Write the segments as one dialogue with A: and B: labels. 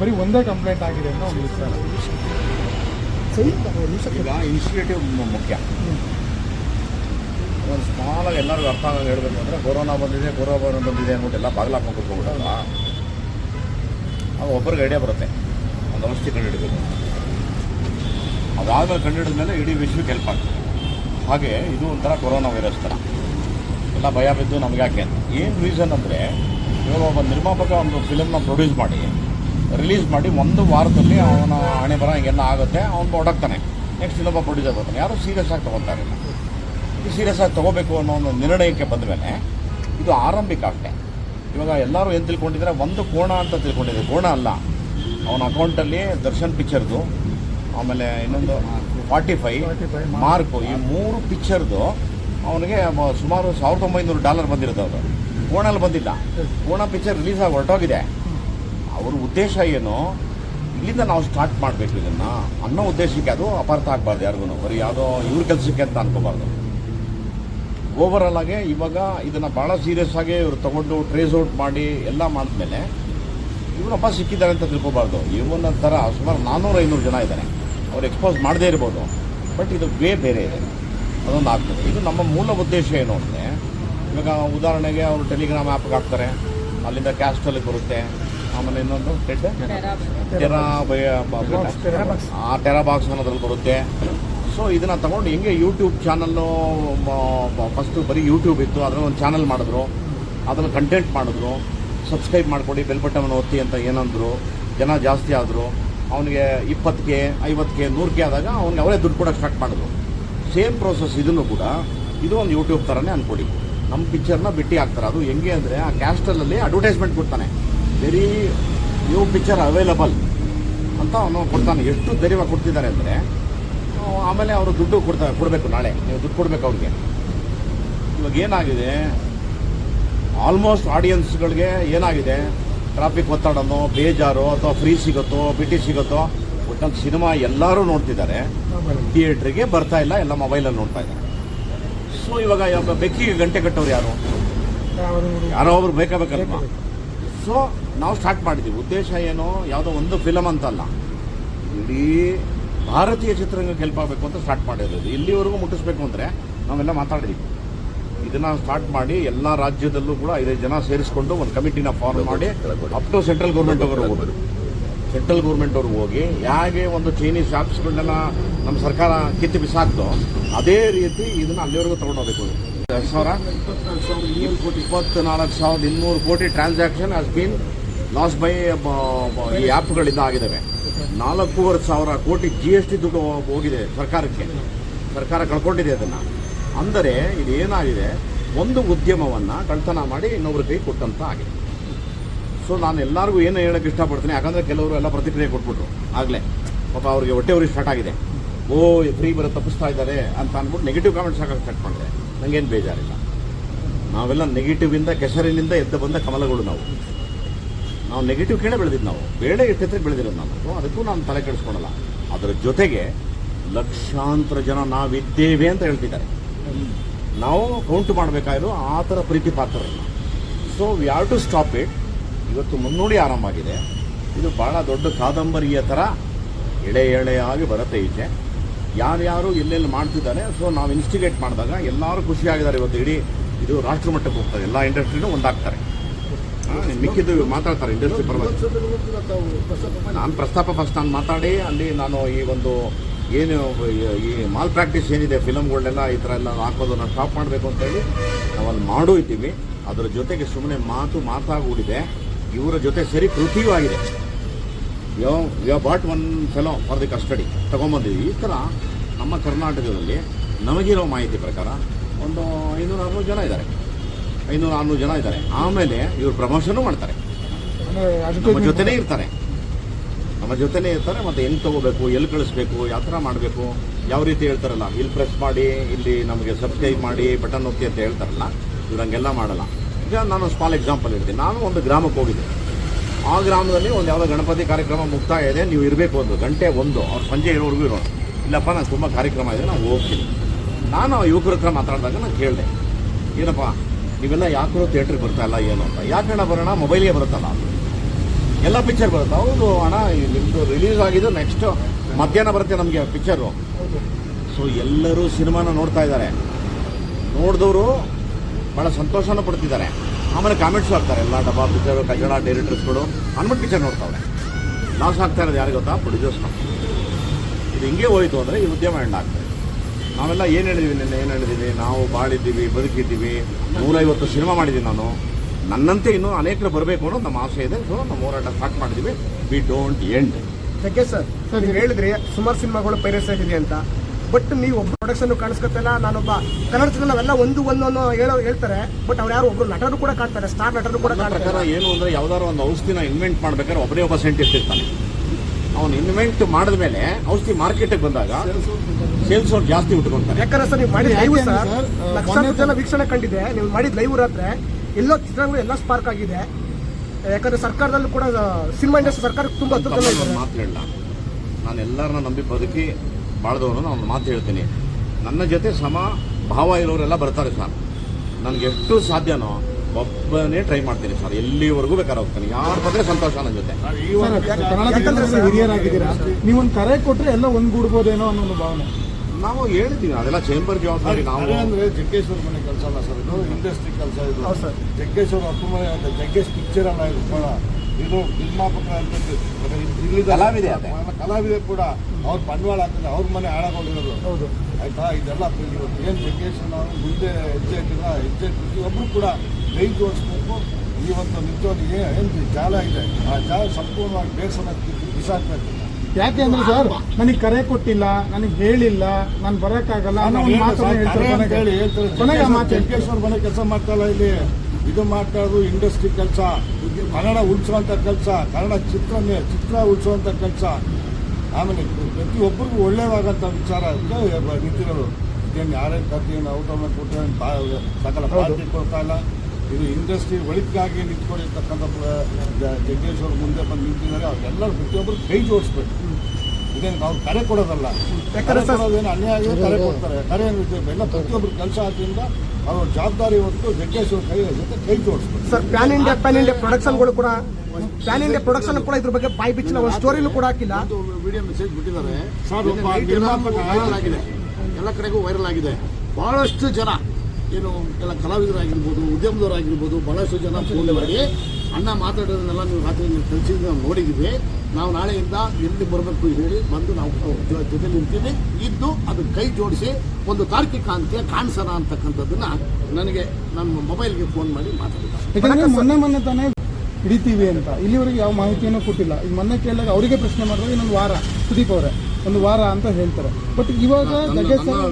A: ಬರೀ ಒಂದೇ ಕಂಪ್ಲೇಂಟ್ ಆಗಿದೆ ಅಂತ ಒಂದು ವಿಚಾರ.
B: ಈಗ ಇನಿಷಿಯೇಟಿವ್ ಮುಖ್ಯ. ಒಂದು ಸ್ಮಾಲಾಗಿ ಎಲ್ಲರಿಗೂ ಅರ್ಥ ಆಗೋದು ಹೇಳಬೇಕು ಅಂದರೆ ಕೊರೋನಾ ಬಂದಿದೆ ಕೊರೋನಾ ಬಂದಿದೆ ಅಂದ್ಬಿಟ್ಟು ಎಲ್ಲ ಬಾಗಿಲಾಕೊಂಡು ಕೂತ್ಕೊಂಡ್ಬಿಟ್ಟಲ್ಲ ಆಗ ಒಬ್ಬರಿಗೆ ಐಡಿಯಾ ಬರುತ್ತೆ. ಒಂದು ಔಷಧಿ ಕಂಡುಹಿಡಬೇಕು. ಅದಾದಮೇಲೆ ಕಂಡುಹಿಡಿದ ಮೇಲೆ ಇಡೀ ವಿಶ್ವಕ್ಕೆ ಹೆಲ್ಪ್ ಆಗ್ತದೆ. ಹಾಗೆ ಇದು ಒಂಥರ ಕೊರೋನಾ ವೈರಸ್ ಥರ ಎಲ್ಲ ಭಯ ಬಿದ್ದು ನಮ್ಗೆ ಯಾಕೆ ಏನು ರೀಸನ್ ಅಂದರೆ ಇವಾಗ ಒಬ್ಬ ನಿರ್ಮಾಪಕ ಒಂದು ಫಿಲಮ್ನ ಪ್ರೊಡ್ಯೂಸ್ ಮಾಡಿ. ರಿಲೀಸ್ ಮಾಡಿ ಒಂದು ವಾರದಲ್ಲಿ ಅವನ ಹಣೆ ಬರ ಹಿಂಗೆಲ್ಲ ಆಗುತ್ತೆ ಅವನು ಹೊಡಕ್ತಾನೆ ನೆಕ್ಸ್ಟ್ ಇನ್ನೊಬ್ಬ ಪ್ರೊಡ್ಯೂಸರ್ ಬರ್ತಾನೆ. ಯಾರು ಸೀರಿಯಸ್ ಆಗಿ ತೊಗೊತಾ ಇರಲಿಲ್ಲ ಇದು ಸೀರಿಯಸ್ ಆಗಿ ತೊಗೋಬೇಕು ಅನ್ನೋ ಒಂದು ನಿರ್ಣಯಕ್ಕೆ ಬಂದ ಮೇಲೆ ಇದು ಆರಂಭಿಕ ಆಗುತ್ತೆ ಇವಾಗ ಎಲ್ಲರೂ ಏನು ತಿಳ್ಕೊಂಡಿದ್ರೆ ಒಂದು ಕೋಣ ಅಂತ ತಿಳ್ಕೊಂಡಿದ್ದಾರೆ. ಕೋಣ ಅಲ್ಲ. ಅವನ ಅಕೌಂಟಲ್ಲಿ ದರ್ಶನ್ ಪಿಕ್ಚರ್ದು ಆಮೇಲೆ ಇನ್ನೊಂದು ಫಾರ್ಟಿ ಫೈ
A: 45
B: ಮಾರ್ಕು ಈ ಮೂರು ಪಿಕ್ಚರ್ದು ಅವನಿಗೆ ಸುಮಾರು ಸಾವಿರದ ಒಂಬೈನೂರು ಡಾಲರ್ ಬಂದಿರುತ್ತೆ ಅವರು ಕೋಣಲ್ಲಿ ಬಂದಿಲ್ಲ. ಕೋಣ ಪಿಕ್ಚರ್ ರಿಲೀಸ್ ಆಗಿ ಹೊರಟೋಗಿದೆ. ಅವ್ರ ಉದ್ದೇಶ ಏನು? ಇಲ್ಲಿಂದ ನಾವು ಸ್ಟಾರ್ಟ್ ಮಾಡಬೇಕು ಇದನ್ನು. ಅನ್ನೋ ಉದ್ದೇಶಕ್ಕೆ ಅದು ಅಪಾರ್ಥ ಆಗಬಾರ್ದು ಯಾರಿಗೂ ಬರೀ ಯಾವುದೋ ಇವ್ರ ಕೆಲಸಕ್ಕೆ ಅಂತ ಅನ್ಕೋಬಾರ್ದು. ಓವರಾಲ್ ಆಗಿ ಇವಾಗ ಇದನ್ನು ಭಾಳ ಸೀರಿಯಸ್ ಆಗಿ ಇವರು ತಗೊಂಡು ಟ್ರೇಸ್ ಔಟ್ ಮಾಡಿ ಎಲ್ಲ ಮಾಡಿದ್ಮೇಲೆ ಇವನೊಬ್ಬ ಸಿಕ್ಕಿದ್ದಾರೆ ಅಂತ ತಿಳ್ಕೊಬಾರ್ದು. ಇವನ ಥರ ಸುಮಾರು ನಾನ್ನೂರು ಐನೂರು ಜನ ಇದ್ದಾರೆ ಅವ್ರು ಎಕ್ಸ್ಪೋಸ್ ಮಾಡದೇ ಇರ್ಬೋದು. ಬಟ್ ಇದು ವೇ ಬೇರೆ ಇದೆ. ಅದೊಂದು ಆಗ್ತದೆ. ಇದು ನಮ್ಮ ಮೂಲ ಉದ್ದೇಶ ಏನು ಅಂದರೆ, ಇವಾಗ ಉದಾಹರಣೆಗೆ ಅವರು ಟೆಲಿಗ್ರಾಮ್ ಆ್ಯಪ್ಗೆ ಹಾಕ್ತಾರೆ. ಅಲ್ಲಿಂದ ಕ್ಯಾಸ್ಟಲ್ಲಿ ಬರುತ್ತೆ. ಆಮೇಲೆ ಇನ್ನೊಂದು ಟೆಡ್ ಟೆರಾ. ಆ ಟೆರಾ ಬಾಕ್ಸ್ ಅನ್ನೋದ್ರಲ್ಲಿ ಬರುತ್ತೆ. ಸೊ ಇದನ್ನು ತಗೊಂಡು ಹೆಂಗೆ ಯೂಟ್ಯೂಬ್ ಚಾನಲ್ಲು ಫಸ್ಟು ಬರೀ ಯೂಟ್ಯೂಬ್ ಇತ್ತು ಅದರಲ್ಲಿ ಒಂದು ಚಾನಲ್ ಮಾಡಿದ್ರು. ಅದನ್ನು ಕಂಟೆಂಟ್ ಮಾಡಿದ್ರು. ಸಬ್ಸ್ಕ್ರೈಬ್ ಮಾಡ್ಕೊಡಿ ಬೆಲ್ ಬಟನ್ ಒತ್ತಿ ಅಂತ ಏನಂದ್ರು. ಜನ ಜಾಸ್ತಿ ಆದರು. ಅವನಿಗೆ ಐವತ್ತಕ್ಕೆ ನೂರು ಕೆ ಆದಾಗ ಅವ್ನಿಗೆ ಅವರೇ ದುಡ್ಡು ಕೊಡೋಕ್ಕೆ ಸ್ಟಾರ್ಟ್ ಮಾಡಿದ್ರು. ಸೇಮ್ ಪ್ರೋಸೆಸ್ ಇದನ್ನು ಕೂಡ ಇದು ಒಂದು ಯೂಟ್ಯೂಬ್ ಥರನೇ ಅಂದ್ಕೊಡಿ ನಮ್ಮ ಪಿಕ್ಚರ್ನ ಬಿಟ್ಟು ಹಾಕ್ತಾರೆ. ಅದು ಹೆಂಗೆ ಅಂದರೆ ಆ ಕ್ಯಾಸ್ಟಲಲ್ಲಿ ಅಡ್ವರ್ಟೈಸ್ಮೆಂಟ್ ಕೊಡ್ತಾನೆ. ವೆರಿ ನ್ಯೂ ಪಿಕ್ಚರ್ ಅವೈಲಬಲ್ ಅಂತ ಅವನು ಕೊಡ್ತಾನೆ. ಎಷ್ಟು ಧೈರ್ಯ ಕೊಡ್ತಿದ್ದಾರೆ ಅಂದರೆ ಆಮೇಲೆ ಅವರು ದುಡ್ಡು ಕೊಡ್ತಾರೆ ಕೊಡಬೇಕು ನಾಳೆ. ನೀವು ದುಡ್ಡು ಕೊಡಬೇಕು ಅವ್ರಿಗೆ. ಇವಾಗ ಏನಾಗಿದೆ? ಆಲ್ಮೋಸ್ಟ್ ಆಡಿಯನ್ಸ್ಗಳಿಗೆ ಏನಾಗಿದೆ? ಟ್ರಾಫಿಕ್ ಒತ್ತಡನೋ, ಬೇಜಾರು, ಅಥವಾ ಫ್ರೀ ಸಿಗುತ್ತೋ, ಬಿಟಿ ಸಿಗುತ್ತೋ ಒಟ್ಟಲ್ಲಿ ಸಿನಿಮಾ ಎಲ್ಲರೂ ನೋಡ್ತಿದ್ದಾರೆ. ಥಿಯೇಟ್ರಿಗೆ ಬರ್ತಾ ಇಲ್ಲ, ಎಲ್ಲ ಮೊಬೈಲಲ್ಲಿ ನೋಡ್ತಾ ಇದ್ದಾರೆ. ಸೊ ಇವಾಗ ಬೆಕ್ಕಿಗೆ ಗಂಟೆ ಕಟ್ಟೋರು ಯಾರು? ಯಾರೋ ಒಬ್ರು ಬೇಕಾಬೇಕಲ್ವಾ ಸೊ ನಾವು ಸ್ಟಾರ್ಟ್ ಮಾಡಿದ್ದೀವಿ ಉದ್ದೇಶ ಏನು? ಯಾವುದೋ ಒಂದು ಫಿಲಮ್ ಅಂತಲ್ಲ. ಇಡೀ ಭಾರತೀಯ ಚಿತ್ರರಂಗಕ್ಕೆ ಹೆಲ್ಪ್ ಆಗಬೇಕು ಅಂತ ಸ್ಟಾರ್ಟ್ ಮಾಡಿರೋದು. ಇಲ್ಲಿವರೆಗೂ ಮುಟ್ಟಿಸ್ಬೇಕು ಅಂದರೆ ನಾವೆಲ್ಲ ಮಾತಾಡಿದ್ದೀವಿ ಇದನ್ನು ಸ್ಟಾರ್ಟ್ ಮಾಡಿ ಎಲ್ಲ ರಾಜ್ಯದಲ್ಲೂ ಕೂಡ ಐದೈದು ಜನ ಸೇರಿಸ್ಕೊಂಡು ಒಂದು ಕಮಿಟಿನ ಫಾರ್ಮ್ ಮಾಡಿ ಅಪ್ ಟು ಸೆಂಟ್ರಲ್ ಗೌರ್ಮೆಂಟ್ ಅವರು ಹೋಗೋದು ಸೆಂಟ್ರಲ್ ಗೌರ್ಮೆಂಟ್ ಅವ್ರಿಗೆ ಹೋಗಿ ಹೇಗೆ ಒಂದು ಚೈನೀಸ್ ಶಾಪ್ಸ್ಗಳನ್ನ ನಮ್ಮ ಸರ್ಕಾರ ಕಿತ್ತು ಬಿಸಾಕ್ತೋ ಅದೇ ರೀತಿ ಇದನ್ನು ಅಲ್ಲಿವರೆಗೂ ತೊಗೊಂಡೋಗ್ಬೇಕು ಎರಡು ಸಾವಿರ. ಇಪ್ಪತ್ನಾಲ್ಕು ಸಾವಿರದ ಇನ್ನೂರು ಕೋಟಿ transaction has been loss by ಈ ಆ್ಯಪ್ಗಳಿಂದ ಆಗಿದ್ದಾವೆ. ನಾಲ್ಕೂವರೆ ಸಾವಿರ ಕೋಟಿ ಜಿ ಎಸ್ ಟಿ ದುಡ್ಡು ಹೋಗಿದೆ ಸರ್ಕಾರಕ್ಕೆ. ಸರ್ಕಾರ ಕಳ್ಕೊಂಡಿದೆ ಅದನ್ನು. ಅಂದರೆ ಇದು ಏನಾಗಿದೆ? ಒಂದು ಉದ್ಯಮವನ್ನು ಕಳ್ತನ ಮಾಡಿ ಇನ್ನೊಬ್ಬರ ಕೈ ಕೊಟ್ಟಂತ ಆಗಿದೆ. ಸೊ ನಾನು ಎಲ್ಲರಿಗೂ ಏನು ಹೇಳೋಕ್ಕೆ ಇಷ್ಟಪಡ್ತೀನಿ, ಯಾಕಂದರೆ ಕೆಲವರು ಎಲ್ಲ ಪ್ರತಿಕ್ರಿಯೆ ಕೊಟ್ಬಿಟ್ರು ಆಗಲೇ. ಪಾಪ ಅವ್ರಿಗೆ ಹೊಟ್ಟೆ ಉರಿ ಸ್ಟಾರ್ಟ್ ಆಗಿದೆ. ಓ ಫ್ರೀ ಬರೋ ತಪ್ಪಿಸ್ತಾ ಇದ್ದಾರೆ ಅಂತ ಅಂದ್ಬಿಟ್ಟು ನೆಗೆಟಿವ್ ಕಾಮೆಂಟ್ಸ್ ಹಾಕೋಕ್ಕೆ ಸ್ಟಾರ್ಟ್ ಮಾಡಿದೆ. ನನಗೇನು ಬೇಜಾರಿಲ್ಲ. ನಾವೆಲ್ಲ ನೆಗೆಟಿವಿಂದ ಕೆಸರಿನಿಂದ ಎದ್ದು ಬಂದ ಕಮಲಗಳು ನಾವು. ನಾವು ನೆಗೆಟಿವ್ ಕೇಳೇ ಬೆಳೆದಿದ್ದು ನಾವು. ಬೇಳೆ ಇಟ್ಟಿದ್ರೆ ಬೆಳೆದಿರೋದು ನಾನು ಅದಕ್ಕೂ ನಾನು ತಲೆ ಕೆಡಿಸ್ಕೊಳಲ್ಲ. ಅದರ ಜೊತೆಗೆ ಲಕ್ಷಾಂತರ ಜನ ನಾವಿದ್ದೇವೆ ಅಂತ ಹೇಳ್ತಿದ್ದಾರೆ. ನಾವು ಕೌಂಟ್ ಮಾಡಬೇಕಾಗಿರೋ ಆ ಥರ ಪ್ರೀತಿ ಪಾತ್ರ so we have to stop it ಇವತ್ತು ಮುನ್ನುಡಿ ಆರಂಭ ಆಗಿದೆ. ಇದು ಭಾಳ ದೊಡ್ಡ ಕಾದಂಬರಿಯ ಥರ ಎಳೆ ಎಳೆಯಾಗಿ ಬರುತ್ತೆ ಈಚೆ. ಯಾರ್ಯಾರು ಎಲ್ಲೆಲ್ಲಿ ಮಾಡ್ತಿದ್ದಾರೆ ಸೊ ನಾವು ಇನ್ಸ್ಟಿಗೇಟ್ ಮಾಡಿದಾಗ ಎಲ್ಲರೂ ಖುಷಿಯಾಗಿದ್ದಾರೆ ಇವತ್ತು ಇಡೀ ಇದು ರಾಷ್ಟ್ರ ಮಟ್ಟಕ್ಕೆ ಹೋಗ್ತಾರೆ. ಎಲ್ಲ ಇಂಡಸ್ಟ್ರಿನೂ ಒಂದಾಗ್ತಾರೆ. ಮಿಕ್ಕಿದ್ದು ಮಾತಾಡ್ತಾರೆ ಇಂಡಸ್ಟ್ರಿ ಪರವಾಗಿ. ನಾನು ಪ್ರಸ್ತಾಪ ಫಸ್ಟ್ ನಾನು ಮಾತಾಡಿ, ಅಲ್ಲಿ ನಾನು ಈ ಒಂದು ಏನು, ಈ ಮಾಲ್ ಪ್ರಾಕ್ಟೀಸ್ ಏನಿದೆ ಫಿಲಮ್ಗಳನ್ನೆಲ್ಲ ಈ ಥರ ಎಲ್ಲ ಹಾಕೋದನ್ನ ಸ್ಟಾಪ್ ಮಾಡಬೇಕು ಅಂತೇಳಿ ನಾವಲ್ಲಿ ಮಾಡೂ ಇದ್ದೀವಿ. ಅದರ ಜೊತೆಗೆ ಸುಮ್ಮನೆ ಮಾತು ಮಾತಾಗೂಡಿದೆ ಇವರ ಜೊತೆ ಸರಿ ಕೃತಿಯೂ ಆಗಿದೆ. You you bought one fellow for the custody. ತೊಗೊಂಬಂದಿದ್ವಿ ಈ ಥರ ನಮ್ಮ ಕರ್ನಾಟಕದಲ್ಲಿ ನಮಗಿರೋ ಮಾಹಿತಿ ಪ್ರಕಾರ ಒಂದು ಐನೂರು ಆರುನೂರು ಜನ ಇದ್ದಾರೆ. ಐನೂರು ಆರುನೂರು ಜನ ಇದ್ದಾರೆ. ಆಮೇಲೆ ಇವರು ಪ್ರಮೋಷನ್ನು ಮಾಡ್ತಾರೆ. ನಮ್ಮ ಜೊತೆನೇ ಇರ್ತಾರೆ. ನಮ್ಮ ಜೊತೆನೇ ಇರ್ತಾರೆ ಮತ್ತು ಹೆಂಗೆ ತೊಗೋಬೇಕು ಎಲ್ಲಿ ಕಳಿಸ್ಬೇಕು ಯಾವ ಥರ ಮಾಡಬೇಕು ಯಾವ ರೀತಿ ಹೇಳ್ತಾರಲ್ಲ ಇಲ್ಲಿ ಪ್ರೆಸ್ ಮಾಡಿ ಇಲ್ಲಿ ನಮಗೆ ಸಬ್ಸ್ಕ್ರೈಬ್ ಮಾಡಿ ಬಟನ್ ಒತ್ತಿ ಅಂತ ಹೇಳ್ತಾರಲ್ಲ ಇವ್ರು ಹಂಗೆಲ್ಲ ಮಾಡಲ್ಲ. ಈಗ ನಾನು ಸ್ಮಾಲ್ ಎಕ್ಸಾಂಪಲ್ ಇರ್ತೀನಿ ನಾನು ಒಂದು ಗ್ರಾಮಕ್ಕೆ ಹೋಗಿದ್ದೆ. ಆ ಗ್ರಾಮದಲ್ಲಿ ಒಂದು ಯಾವುದೋ ಗಣಪತಿ ಕಾರ್ಯಕ್ರಮ ಮುಕ್ತಾಯ ಇದೆ, ನೀವು ಇರಬೇಕು ಒಂದು ಗಂಟೆ, ಒಂದು, ಅವ್ರು ಸಂಜೆ ಇರೋವರೆಗೂ ಇರೋಣ ಇಲ್ಲಪ್ಪ ನಾನು ತುಂಬ ಕಾರ್ಯಕ್ರಮ ಇದೆ, ನಾನು ಹೋಗ್ತೀನಿ. ನಾನು ಆ ಯುವಕರ ಹತ್ರ ಮಾತಾಡಿದಾಗ ನಾನು ಕೇಳಿದೆ ಏನಪ್ಪ, ನೀವೆಲ್ಲ ಯಾಕೋ ಥಿಯೇಟ್ರಿಗೆ ಬರ್ತಾ ಇಲ್ಲ, ಏನು ಅಂತ. ಯಾಕೆ ಹಣ ಬರೋಣ? ಮೊಬೈಲ್ಗೆ ಬರುತ್ತಲ್ಲ. ಎಲ್ಲ ಪಿಕ್ಚರ್ ಬರುತ್ತೆ. ಹೌದು, ಅಣ್ಣ ನಿಮ್ಮದು ರಿಲೀಸ್ ಆಗಿದ್ದು ನೆಕ್ಸ್ಟ್ ಮಧ್ಯಾಹ್ನ ಬರುತ್ತೆ ನಮಗೆ ಪಿಕ್ಚರು. ಸೊ ಎಲ್ಲರೂ ಸಿನಿಮಾನ ನೋಡ್ತಾ ಇದ್ದಾರೆ. ನೋಡಿದವರು ಭಾಳ ಸಂತೋಷನೂ ಪಡ್ತಿದ್ದಾರೆ. ಆಮೇಲೆ ಕಾಮೆಂಟ್ಸ್ ಹಾಕ್ತಾರೆ ಎಲ್ಲ ಡಬ್ಬಾ ಪಿಕ್ಚರ್ ಕನ್ನಡ ಡೈರೆಕ್ಟರ್ಸ್ಗಳು ಅನ್ಬಿಟ್ಟು ಪಿಕ್ಚರ್ ನೋಡ್ತಾವೆ ಲಾಸ್ ಆಗ್ತಾ ಇರೋದು ಯಾರಿಗೆ ಗೊತ್ತಾ? ಪ್ರೊಡ್ಯೂಸರ್ಸ್ ಇದು ಹಿಂಗೆ ಹೋಯಿತು ಅಂದರೆ ಈ ಉದ್ಯಮ ಎಂಡ್ ಆಗ್ತದೆ. ನಾವೆಲ್ಲ ಏನು ಹೇಳಿದ್ವಿ ನಿನ್ನೆ ಏನು ಹೇಳಿದ್ದೀವಿ ನಾವು ಬಾಳಿದ್ದೀವಿ ಬದುಕಿದ್ದೀವಿ. ನೂರೈವತ್ತು ಸಿನಿಮಾ ಮಾಡಿದ್ದೀನಿ ನಾನು. ನನ್ನಂತೆ ಇನ್ನೂ ಅನೇಕರು ಬರಬೇಕು ಅನ್ನೋ ನಮ್ಮ ಆಸೆ ಇದೆ. ಸೊ ನಮ್ಮ ಹೋರಾಟ ಸ್ಟಾರ್ಟ್ ಮಾಡಿದ್ದೀವಿ. We don't end
C: sir
A: sir,
C: ನೀವು ಹೇಳಿದ್ರಿ ಸುಮಾರು ಸಿನಿಮಾಗಳು ಪೈರಸ್ ಆಗಿದೆ ಅಂತ. ಬಟ್ ನೀವು ಪ್ರೊಡಕ್ಷನ್ ಕಾಣಿಸ್ಕೊತಲ್ಲ ನಾನೊಬ್ಬ ಕನ್ನಡ ಚಿತ್ರ ನಾವೆಲ್ಲ ಒಂದು ಒಂದು ಅನ್ನೋ ಹೇಳೋ ಹೇಳ್ತಾರೆ. ಬಟ್ ಅವ್ರು ಯಾರು ಒಬ್ರು ನಟರು ಕೂಡ ಕಾಣ್ತಾರೆ ಸ್ಟಾರ್ ನಟರು ಕೂಡ
B: ಪ್ರಕಾರ
C: ಕಾಣ್ತಾರೆ.
B: ಏನು ಅಂದ್ರೆ ಯಾವ್ದಾದ್ರು ಒಂದು ಔಷಧಿನ ಇನ್ವೆಂಟ್ ಮಾಡ್ಬೇಕಾದ್ರೆ ಒಬ್ಬರೇ ಒಬ್ಬ ಸೆಂಟ್ ಇರ್ತಾನೆ. ಅವನು ಇನ್ವೆಂಟ್ ಮಾಡಿದ ಮೇಲೆ ಔಷಧಿ ಮಾರ್ಕೆಟಿಗೆ ಬಂದಾಗ ಸೇಲ್ಸ್ ಅವ್ರು ಜಾಸ್ತಿ ಉಟ್ಕೊಂತಾರೆ.
C: ಯಾಕಂದ್ರೆ ಸರ್ ನೀವು ಮಾಡಿದ ಲೈವ್ ಸರ್ ಲಕ್ಷಾಂತರ ಜನ ವೀಕ್ಷಣೆ ಕಂಡಿದೆ. ನೀವು ಮಾಡಿದ ಲೈವ್ ರಾತ್ರಿ ಎಲ್ಲ ಚಿತ್ರಗಳು ಎಲ್ಲ ಸ್ಪಾರ್ಕ್ ಆಗಿದೆ. ಯಾಕಂದ್ರೆ ಸರ್ಕಾರದಲ್ಲೂ ಕೂಡ ಸಿನಿಮಾ ಇಂಡಸ್ಟ್ರಿ ಸರ್ಕಾರಕ್ಕೆ ತುಂಬಾ ಮಾತಾಡಲ್ಲ ಜನ
B: ತಮ್ಮಲ್ಲಿ
C: ಇದ್ದಾರೆ
B: ಒಂದು ಮಾತು ಹೇಳ ನಾನು ಎಲ್ಲರನ್ನ ನಂಬಿ ಬದುಕಿ ಬಾಳ್ದವನು ನಾನು ಒಂದು ಮಾತು ಹೇಳ್ತೀನಿ. ನನ್ನ ಜೊತೆ ಸಮ ಭಾವ ಇರೋರೆಲ್ಲ ಬರ್ತಾರೆ ಸರ್. ನನಗೆ ಎಷ್ಟು ಸಾಧ್ಯನೋ ಒಬ್ಬನೇ ಟ್ರೈ ಮಾಡ್ತೀನಿ ಸರ್. ಎಲ್ಲಿವರೆಗೂ ಬೇಕಾದ್ರೆ ಹೋಗ್ತೀನಿ. ಯಾರು ಬಂದರೆ ಸಂತೋಷ ನನ್ನ ಜೊತೆ.
A: ಹಿರಿಯರಾಗಿದ್ದೀರಾ? ನೀವೊಂದು ಕರೆ ಕೊಟ್ಟರೆ ಎಲ್ಲ ಒಂದ್ಗೂಡ್ಬೋದೇನೋ ಅನ್ನೋ ಒಂದು ಭಾವನೆ.
B: ನಾವು ಹೇಳಿದ್ದೀವಿ. ಅದೆಲ್ಲ ಚೇಂಬರ್ ಜವಾಬ್ದಾರಿ ನಾವು.
D: ಅದೇ ಅಂದ್ರೆ ಜಗ್ಗೇಶ್ವರ ಮನೆ ಕೆಲಸ ಅಲ್ಲ ಸರ್. ಇದು ಇಂಡಸ್ಟ್ರಿ ಕೆಲಸ ಇದು.
C: ಹೌದು ಸರ್.
D: ಜಗ್ಗೇಶ್ವರ ಅಪ್ಪ ಮನೆ ಅಂತ ಜಗ್ಗೇಶ್ ಪಿಕ್ಚರ್ ಅಲ್ಲ ಇದು. ಕೂಡ ಇದು ನಿರ್ಮಾಪಕ ಅಂತ ಇಲ್ಲಿ
B: ಕಲಾವಿದೆ ಅದೇ.
D: ಕಲಾವಿದೆ ಕೂಡ ಅವ್ರ ಬಂಡವಾಳ ಹಾಕಿದ್ರೆ ಅವ್ರ ಮನೆ ಹಾಳಾಗೋಗಿರೋದು.
C: ಹೌದು.
D: ಆಯ್ತಾ? ಇದೆಲ್ಲ ಇವತ್ತು ಏನು ಜಗ್ಗೇಶ್ ಅವರು ಮುಂದೆ ಹೆಜ್ಜೆ ಇಟ್ಟಿಲ್ಲ ಹೆಜ್ಜೆ ಪ್ರತಿಯೊಬ್ಬರು ಒಬ್ರು ಕೂಡ ಕೈ ಜೋಡಿಸ್ಬೇಕು ಈ ಒಂದು ನಿಜವಾಗಿ ಏನು ಜಾಲ ಇದೆ? ಆ ಜಾಲ ಸಂಪೂರ್ಣವಾಗಿ ಬೇಸನ ಬಿಸಾಕ್ಬೇಕು.
A: ಯಾಕೆ ಅಂದ್ರೆ ಸರ್ ನನಗೆ ಕರೆ ಕೊಟ್ಟಿಲ್ಲ ನನಗೆ ಹೇಳಿಲ್ಲ ನಾನು ಬರೋಕ್ಕಾಗಲ್ಲ ಅನ್ನೋ ಒಂದು ಮಾತನ್ನ ಹೇಳ್ತಾರೆ ಕೊನೆಗೆ. ಕೊನೆಗೆ ಆ ಮಾತು
D: ಕೆಲಸ ಮಾಡ್ತಾರಲ್ಲ ಇಲ್ಲಿ. ಇದು ಮಾಡ್ತಾ ಇರೋದು ಇಂಡಸ್ಟ್ರಿ ಕೆಲಸ. ಕನ್ನಡ ಉಳಿಸುವಂತ ಕೆಲಸ ಕನ್ನಡ ಚಿತ್ರ ಚಿತ್ರ ಉಳಿಸುವಂತ ಕೆಲಸ. ಆಮೇಲೆ ಪ್ರತಿಯೊಬ್ಬರಿಗೂ ಒಳ್ಳೆಯವಾಗಂಥ ವಿಚಾರ ನಿಂತಿರೋದು ಇದೇನು ಯಾರೇ ಕರ್ತೀವಿ ಔಟ್ ಕೊಟ್ಟು ಸಕಲ ಪಾರ್ಟಿ ಕೊಡ್ತಾ ಇಲ್ಲ. ಇದು ಇಂಡಸ್ಟ್ರಿ ಒಳಿತಿಗಾಗಿ ನಿಂತ್ಕೊಂಡಿರ್ತಕ್ಕಂಥ ಜಗ್ಗೇಶ್ ಮುಂದೆ ಬಂದು ನಿಂತಿದ್ದಾರೆ. ಅವ್ರೆಲ್ಲರೂ ಪ್ರತಿಯೊಬ್ಬರು ಕೈ ಜೋಡಿಸ್ಬೇಕು. ಇದೇನು ಅವ್ರು ಕರೆ ಕೊಡೋದಲ್ಲ. ಕರೆ ಕೊಡೋದೇನು ಅನ್ಯಾಯ ಕರೆ ಕೊಡ್ತಾರೆ. ಕರೆ ಏನು? ಎಲ್ಲ ಪ್ರತಿಯೊಬ್ಬರು ಕೆಲಸ ಆದ್ರಿಂದ ಅವ್ರ ಜವಾಬ್ದಾರಿ ಹೊತ್ತು ಜಗ್ಗೇಶ್ವರ ಕೈ ಜೊತೆ ಕೈ ಜೋಡಿಸ್ಬೇಕು.
C: Sir pan India pan India ಪ್ರೊಡಕ್ಷನ್ಗಳು ಕೂಡ ಪ್ಯಾನ್ ಇಂಡಿಯಾ ಪ್ರೊಡಕ್ಷನ್ ಕೂಡ ಇದ್ರ ಬಗ್ಗೆ ಬಾಯಿ ಬಿಚ್ಚಿನ ಒಂದು ಸ್ಟೋರಿನೂ ಕೂಡ ಹಾಕಿಲ್ಲ.
E: ವಿಡಿಯೋ ಮೆಸೇಜ್ ಬಿಟ್ಟಿದ್ದಾರೆ.
D: ಸರ್, ಒಬ್ಬ ನಿರ್ಮಾಪಕ
E: ವೈರಲ್ ಆಗಿದೆ. ಎಲ್ಲ ಕಡೆಗೂ ವೈರಲ್ ಆಗಿದೆ. ಬಹಳಷ್ಟು ಜನ ಏನು ಎಲ್ಲ ಕಲಾವಿದರಾಗಿರ್ಬೋದು ಉದ್ಯಮದವರಾಗಿರ್ಬೋದು ಬಹಳಷ್ಟು ಜನ ಫೋನ್ ಮಾಡಿ ಅಣ್ಣ ಮಾತಾಡೋದನ್ನೆಲ್ಲ ನೀವು ರಾತ್ರಿ ನೀವು ಕಲಿಸಿದ್ದು ನಾವು ನೋಡಿದ್ದೀವಿ ನಾವು ನಾಳೆಯಿಂದ ಎಲ್ಲಿ ಬರಬೇಕು ಹೇಳಿ ಬಂದು ನಾವು ಜೊತೆಲಿ ಇರ್ತೀವಿ. ಇದ್ದು ಅದು ಕೈ ಜೋಡಿಸಿ ಒಂದು ತಾರ್ಕಿಕ ಅಂತ್ಯ ಕಾಣಿಸೋಣ ಅಂತಕ್ಕಂಥದ್ದನ್ನ ನನಗೆ ನನ್ನ ಮೊಬೈಲ್ಗೆ ಫೋನ್ ಮಾಡಿ ಮಾತಾಡಿದ್ದಾರೆ.
A: ಯಾಕಂದ್ರೆ ಮೊನ್ನೆ ಮೊನ್ನೆ ತಾನೇ ಹಿಡಿತೀವಿ ಅಂತ. ಇಲ್ಲಿವರೆಗೆ ಯಾವ ಮಾಹಿತಿಯನ್ನು ಕೊಟ್ಟಿಲ್ಲ. ಈಗ ಮೊನ್ನೆ ಕೇಳಿದಾಗ ಅವರಿಗೆ ಪ್ರಶ್ನೆ ಮಾಡಿದಾಗ ಇನ್ನೊಂದು ವಾರ ಸುದೀಪ್ ಅವರೇ ಒಂದು ವಾರ ಅಂತ ಹೇಳ್ತಾರೆ. ಬಟ್ ಇವಾಗ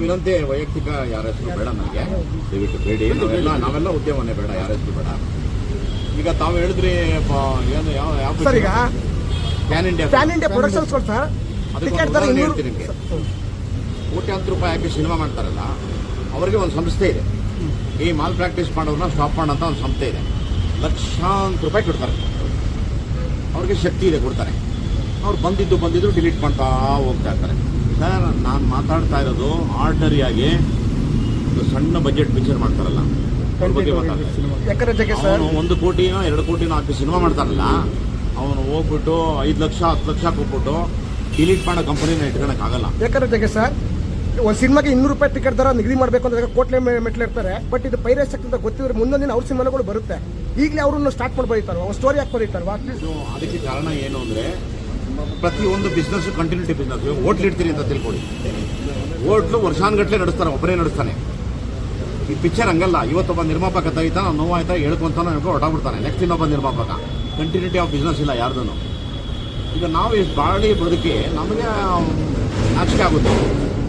B: ವಿನಂತಿ ವೈಯಕ್ತಿಕ ಯಾರ ಹೆಸರು ಬೇಡ ನನಗೆ. ದಯವಿಟ್ಟು ಬೇಡಿ. ನಾವೆಲ್ಲ ನಾವೆಲ್ಲ ಉದ್ಯಮನೇ ಬೇಡ ಯಾರ ಹೆಸರು ಬೇಡ. ಈಗ ತಾವು ಹೇಳಿದ್ರಿ ಏನು ಯಾವ ಯಾವ
C: ಸರ್ ಈಗ
B: pan India
C: pan India productions ticket ಇನ್ನೂರು
B: ನಿಮಗೆ. ಕೋಟ್ಯಾಂತರ ರೂಪಾಯಿ ಹಾಕಿ ಸಿನಿಮಾ ಮಾಡ್ತಾರಲ್ಲ ಅವರಿಗೆ ಒಂದು ಸಂಸ್ಥೆ ಇದೆ. ಈ ಮಾಲ್ ಪ್ರಾಕ್ಟೀಸ್ ಮಾಡೋರನ್ನ ಸ್ಟಾಪ್ ಮಾಡೋಂಥ ಒಂದು ಸಂಸ್ಥೆ ಇದೆ. ಲಕ್ಷಾಂತರ ರೂಪಾಯಿ ಕೊಡ್ತಾರೆ. ಅವ್ರಿಗೆ ಶಕ್ತಿ ಇದೆ ಕೊಡ್ತಾರೆ. ಅವ್ರು ಬಂದಿದ್ದು ಬಂದಿದ್ದು ಡಿಲೀಟ್ ಮಾಡ್ತಾ ಹೋಗ್ತಾ ಇರ್ತಾರೆ. ಸರ್ ನಾನು ಮಾತಾಡ್ತಾ ಇರೋದು ಆರ್ಡಿನರಿಯಾಗಿ ಒಂದು ಸಣ್ಣ ಬಜೆಟ್ ಪಿಕ್ಚರ್ ಮಾಡ್ತಾರಲ್ಲ ಅವ್ರ ಬಗ್ಗೆ ಮಾತಾಡ್ತಾ ಇದ್ದೀನಿ.
A: ಸಿನಿಮಾ.
C: ಯಾಕಂದ್ರೆ ಜಗ್ಗೆ ಸರ್
B: ಒಂದು ಕೋಟಿನೋ ಎರಡು ಕೋಟಿನೋ ಹಾಕಿ ಸಿನಿಮಾ ಮಾಡ್ತಾರಲ್ಲ ಅವನು ಹೋಗ್ಬಿಟ್ಟು ಐದು ಲಕ್ಷ ಹತ್ತು ಲಕ್ಷ ಕೊಟ್ಬಿಟ್ಟು ಡಿಲೀಟ್ ಮಾಡೋ ಕಂಪನಿನ ಇಟ್ಕೊಳಕ್ಕಾಗಲ್ಲ
C: ಯಾಕಂದ್ರೆ ಜಗ್ಗೆ ಸರ್ ಒಂದು ಸಿನಿಮಾಗೆ ಇನ್ನೂರು ರೂಪಾಯಿ ಟಿಕೆಟ್ ದರ ನಿಗದಿ ಮಾಡಬೇಕು ಅಂದ್ರೆ ಕೋಟ್ಲೆ ಮೆಟ್ಲು ಇರ್ತಾರೆ. ಬಟ್ ಇದು ಪೈರೇಸ್ ಅಂತ ಗೊತ್ತಿದ್ರೆ ಮುಂದೊಂದು ದಿನ ಅವ್ರ ಸಿನಿಮಾಗಳು ಬರುತ್ತೆ. ಈಗಲೇ ಅವ್ರನ್ನ ಸ್ಟಾರ್ಟ್ ಮಾಡಿ ಅವ್ರು ಒಂದು ಸ್ಟೋರಿ ಹಾಕಿ
B: ಬರೀತಾರೆ ಅದಕ್ಕೆ ಕಾರಣ ಏನು ಅಂದರೆ ಪ್ರತಿಯೊಂದು ಬಿಸ್ನೆಸ್ ಕಂಟಿನ್ಯೂಟಿ ಬಿಸ್ನೆಸ್ ಹೋಟ್ಲ್ ಇಡ್ತೀನಿ ಅಂತ ತಿಳ್ಕೊಳ್ಳಿ. ಹೋಟ್ಲು ವರ್ಷಾನ್ಗಟ್ಲೆ ನಡೆಸ್ತಾರೆ ಒಬ್ಬರೇ ನಡೆಸ್ತಾನೆ. ಈ ಪಿಕ್ಚರ್ ಹಂಗಲ್ಲ ಇವತ್ತೊಬ್ಬ ನಿರ್ಮಾಪಕ ತೆಗಿತಾನೆ ನಾವು ನೋವಾಯ್ತಾ ಹೇಳ್ಕೊಂತಾನೆ ಹೊರಟಾಗ್ಬಿಡ್ತಾನೆ. ನೆಕ್ಸ್ಟ್ ಇನ್ನೊಬ್ಬ ನಿರ್ಮಾಪಕ. ಕಂಟಿನ್ಯೂಟಿ ಆಫ್ ಬಿಸ್ನೆಸ್ ಇಲ್ಲ ಯಾರ್ದೂ ಈಗ ನಾವು ಎಷ್ಟು ಬಾಳಿ ಬದುಕಿ ನಮಗೆ ನಾಚಿಕೆ ಆಗುತ್ತೆ.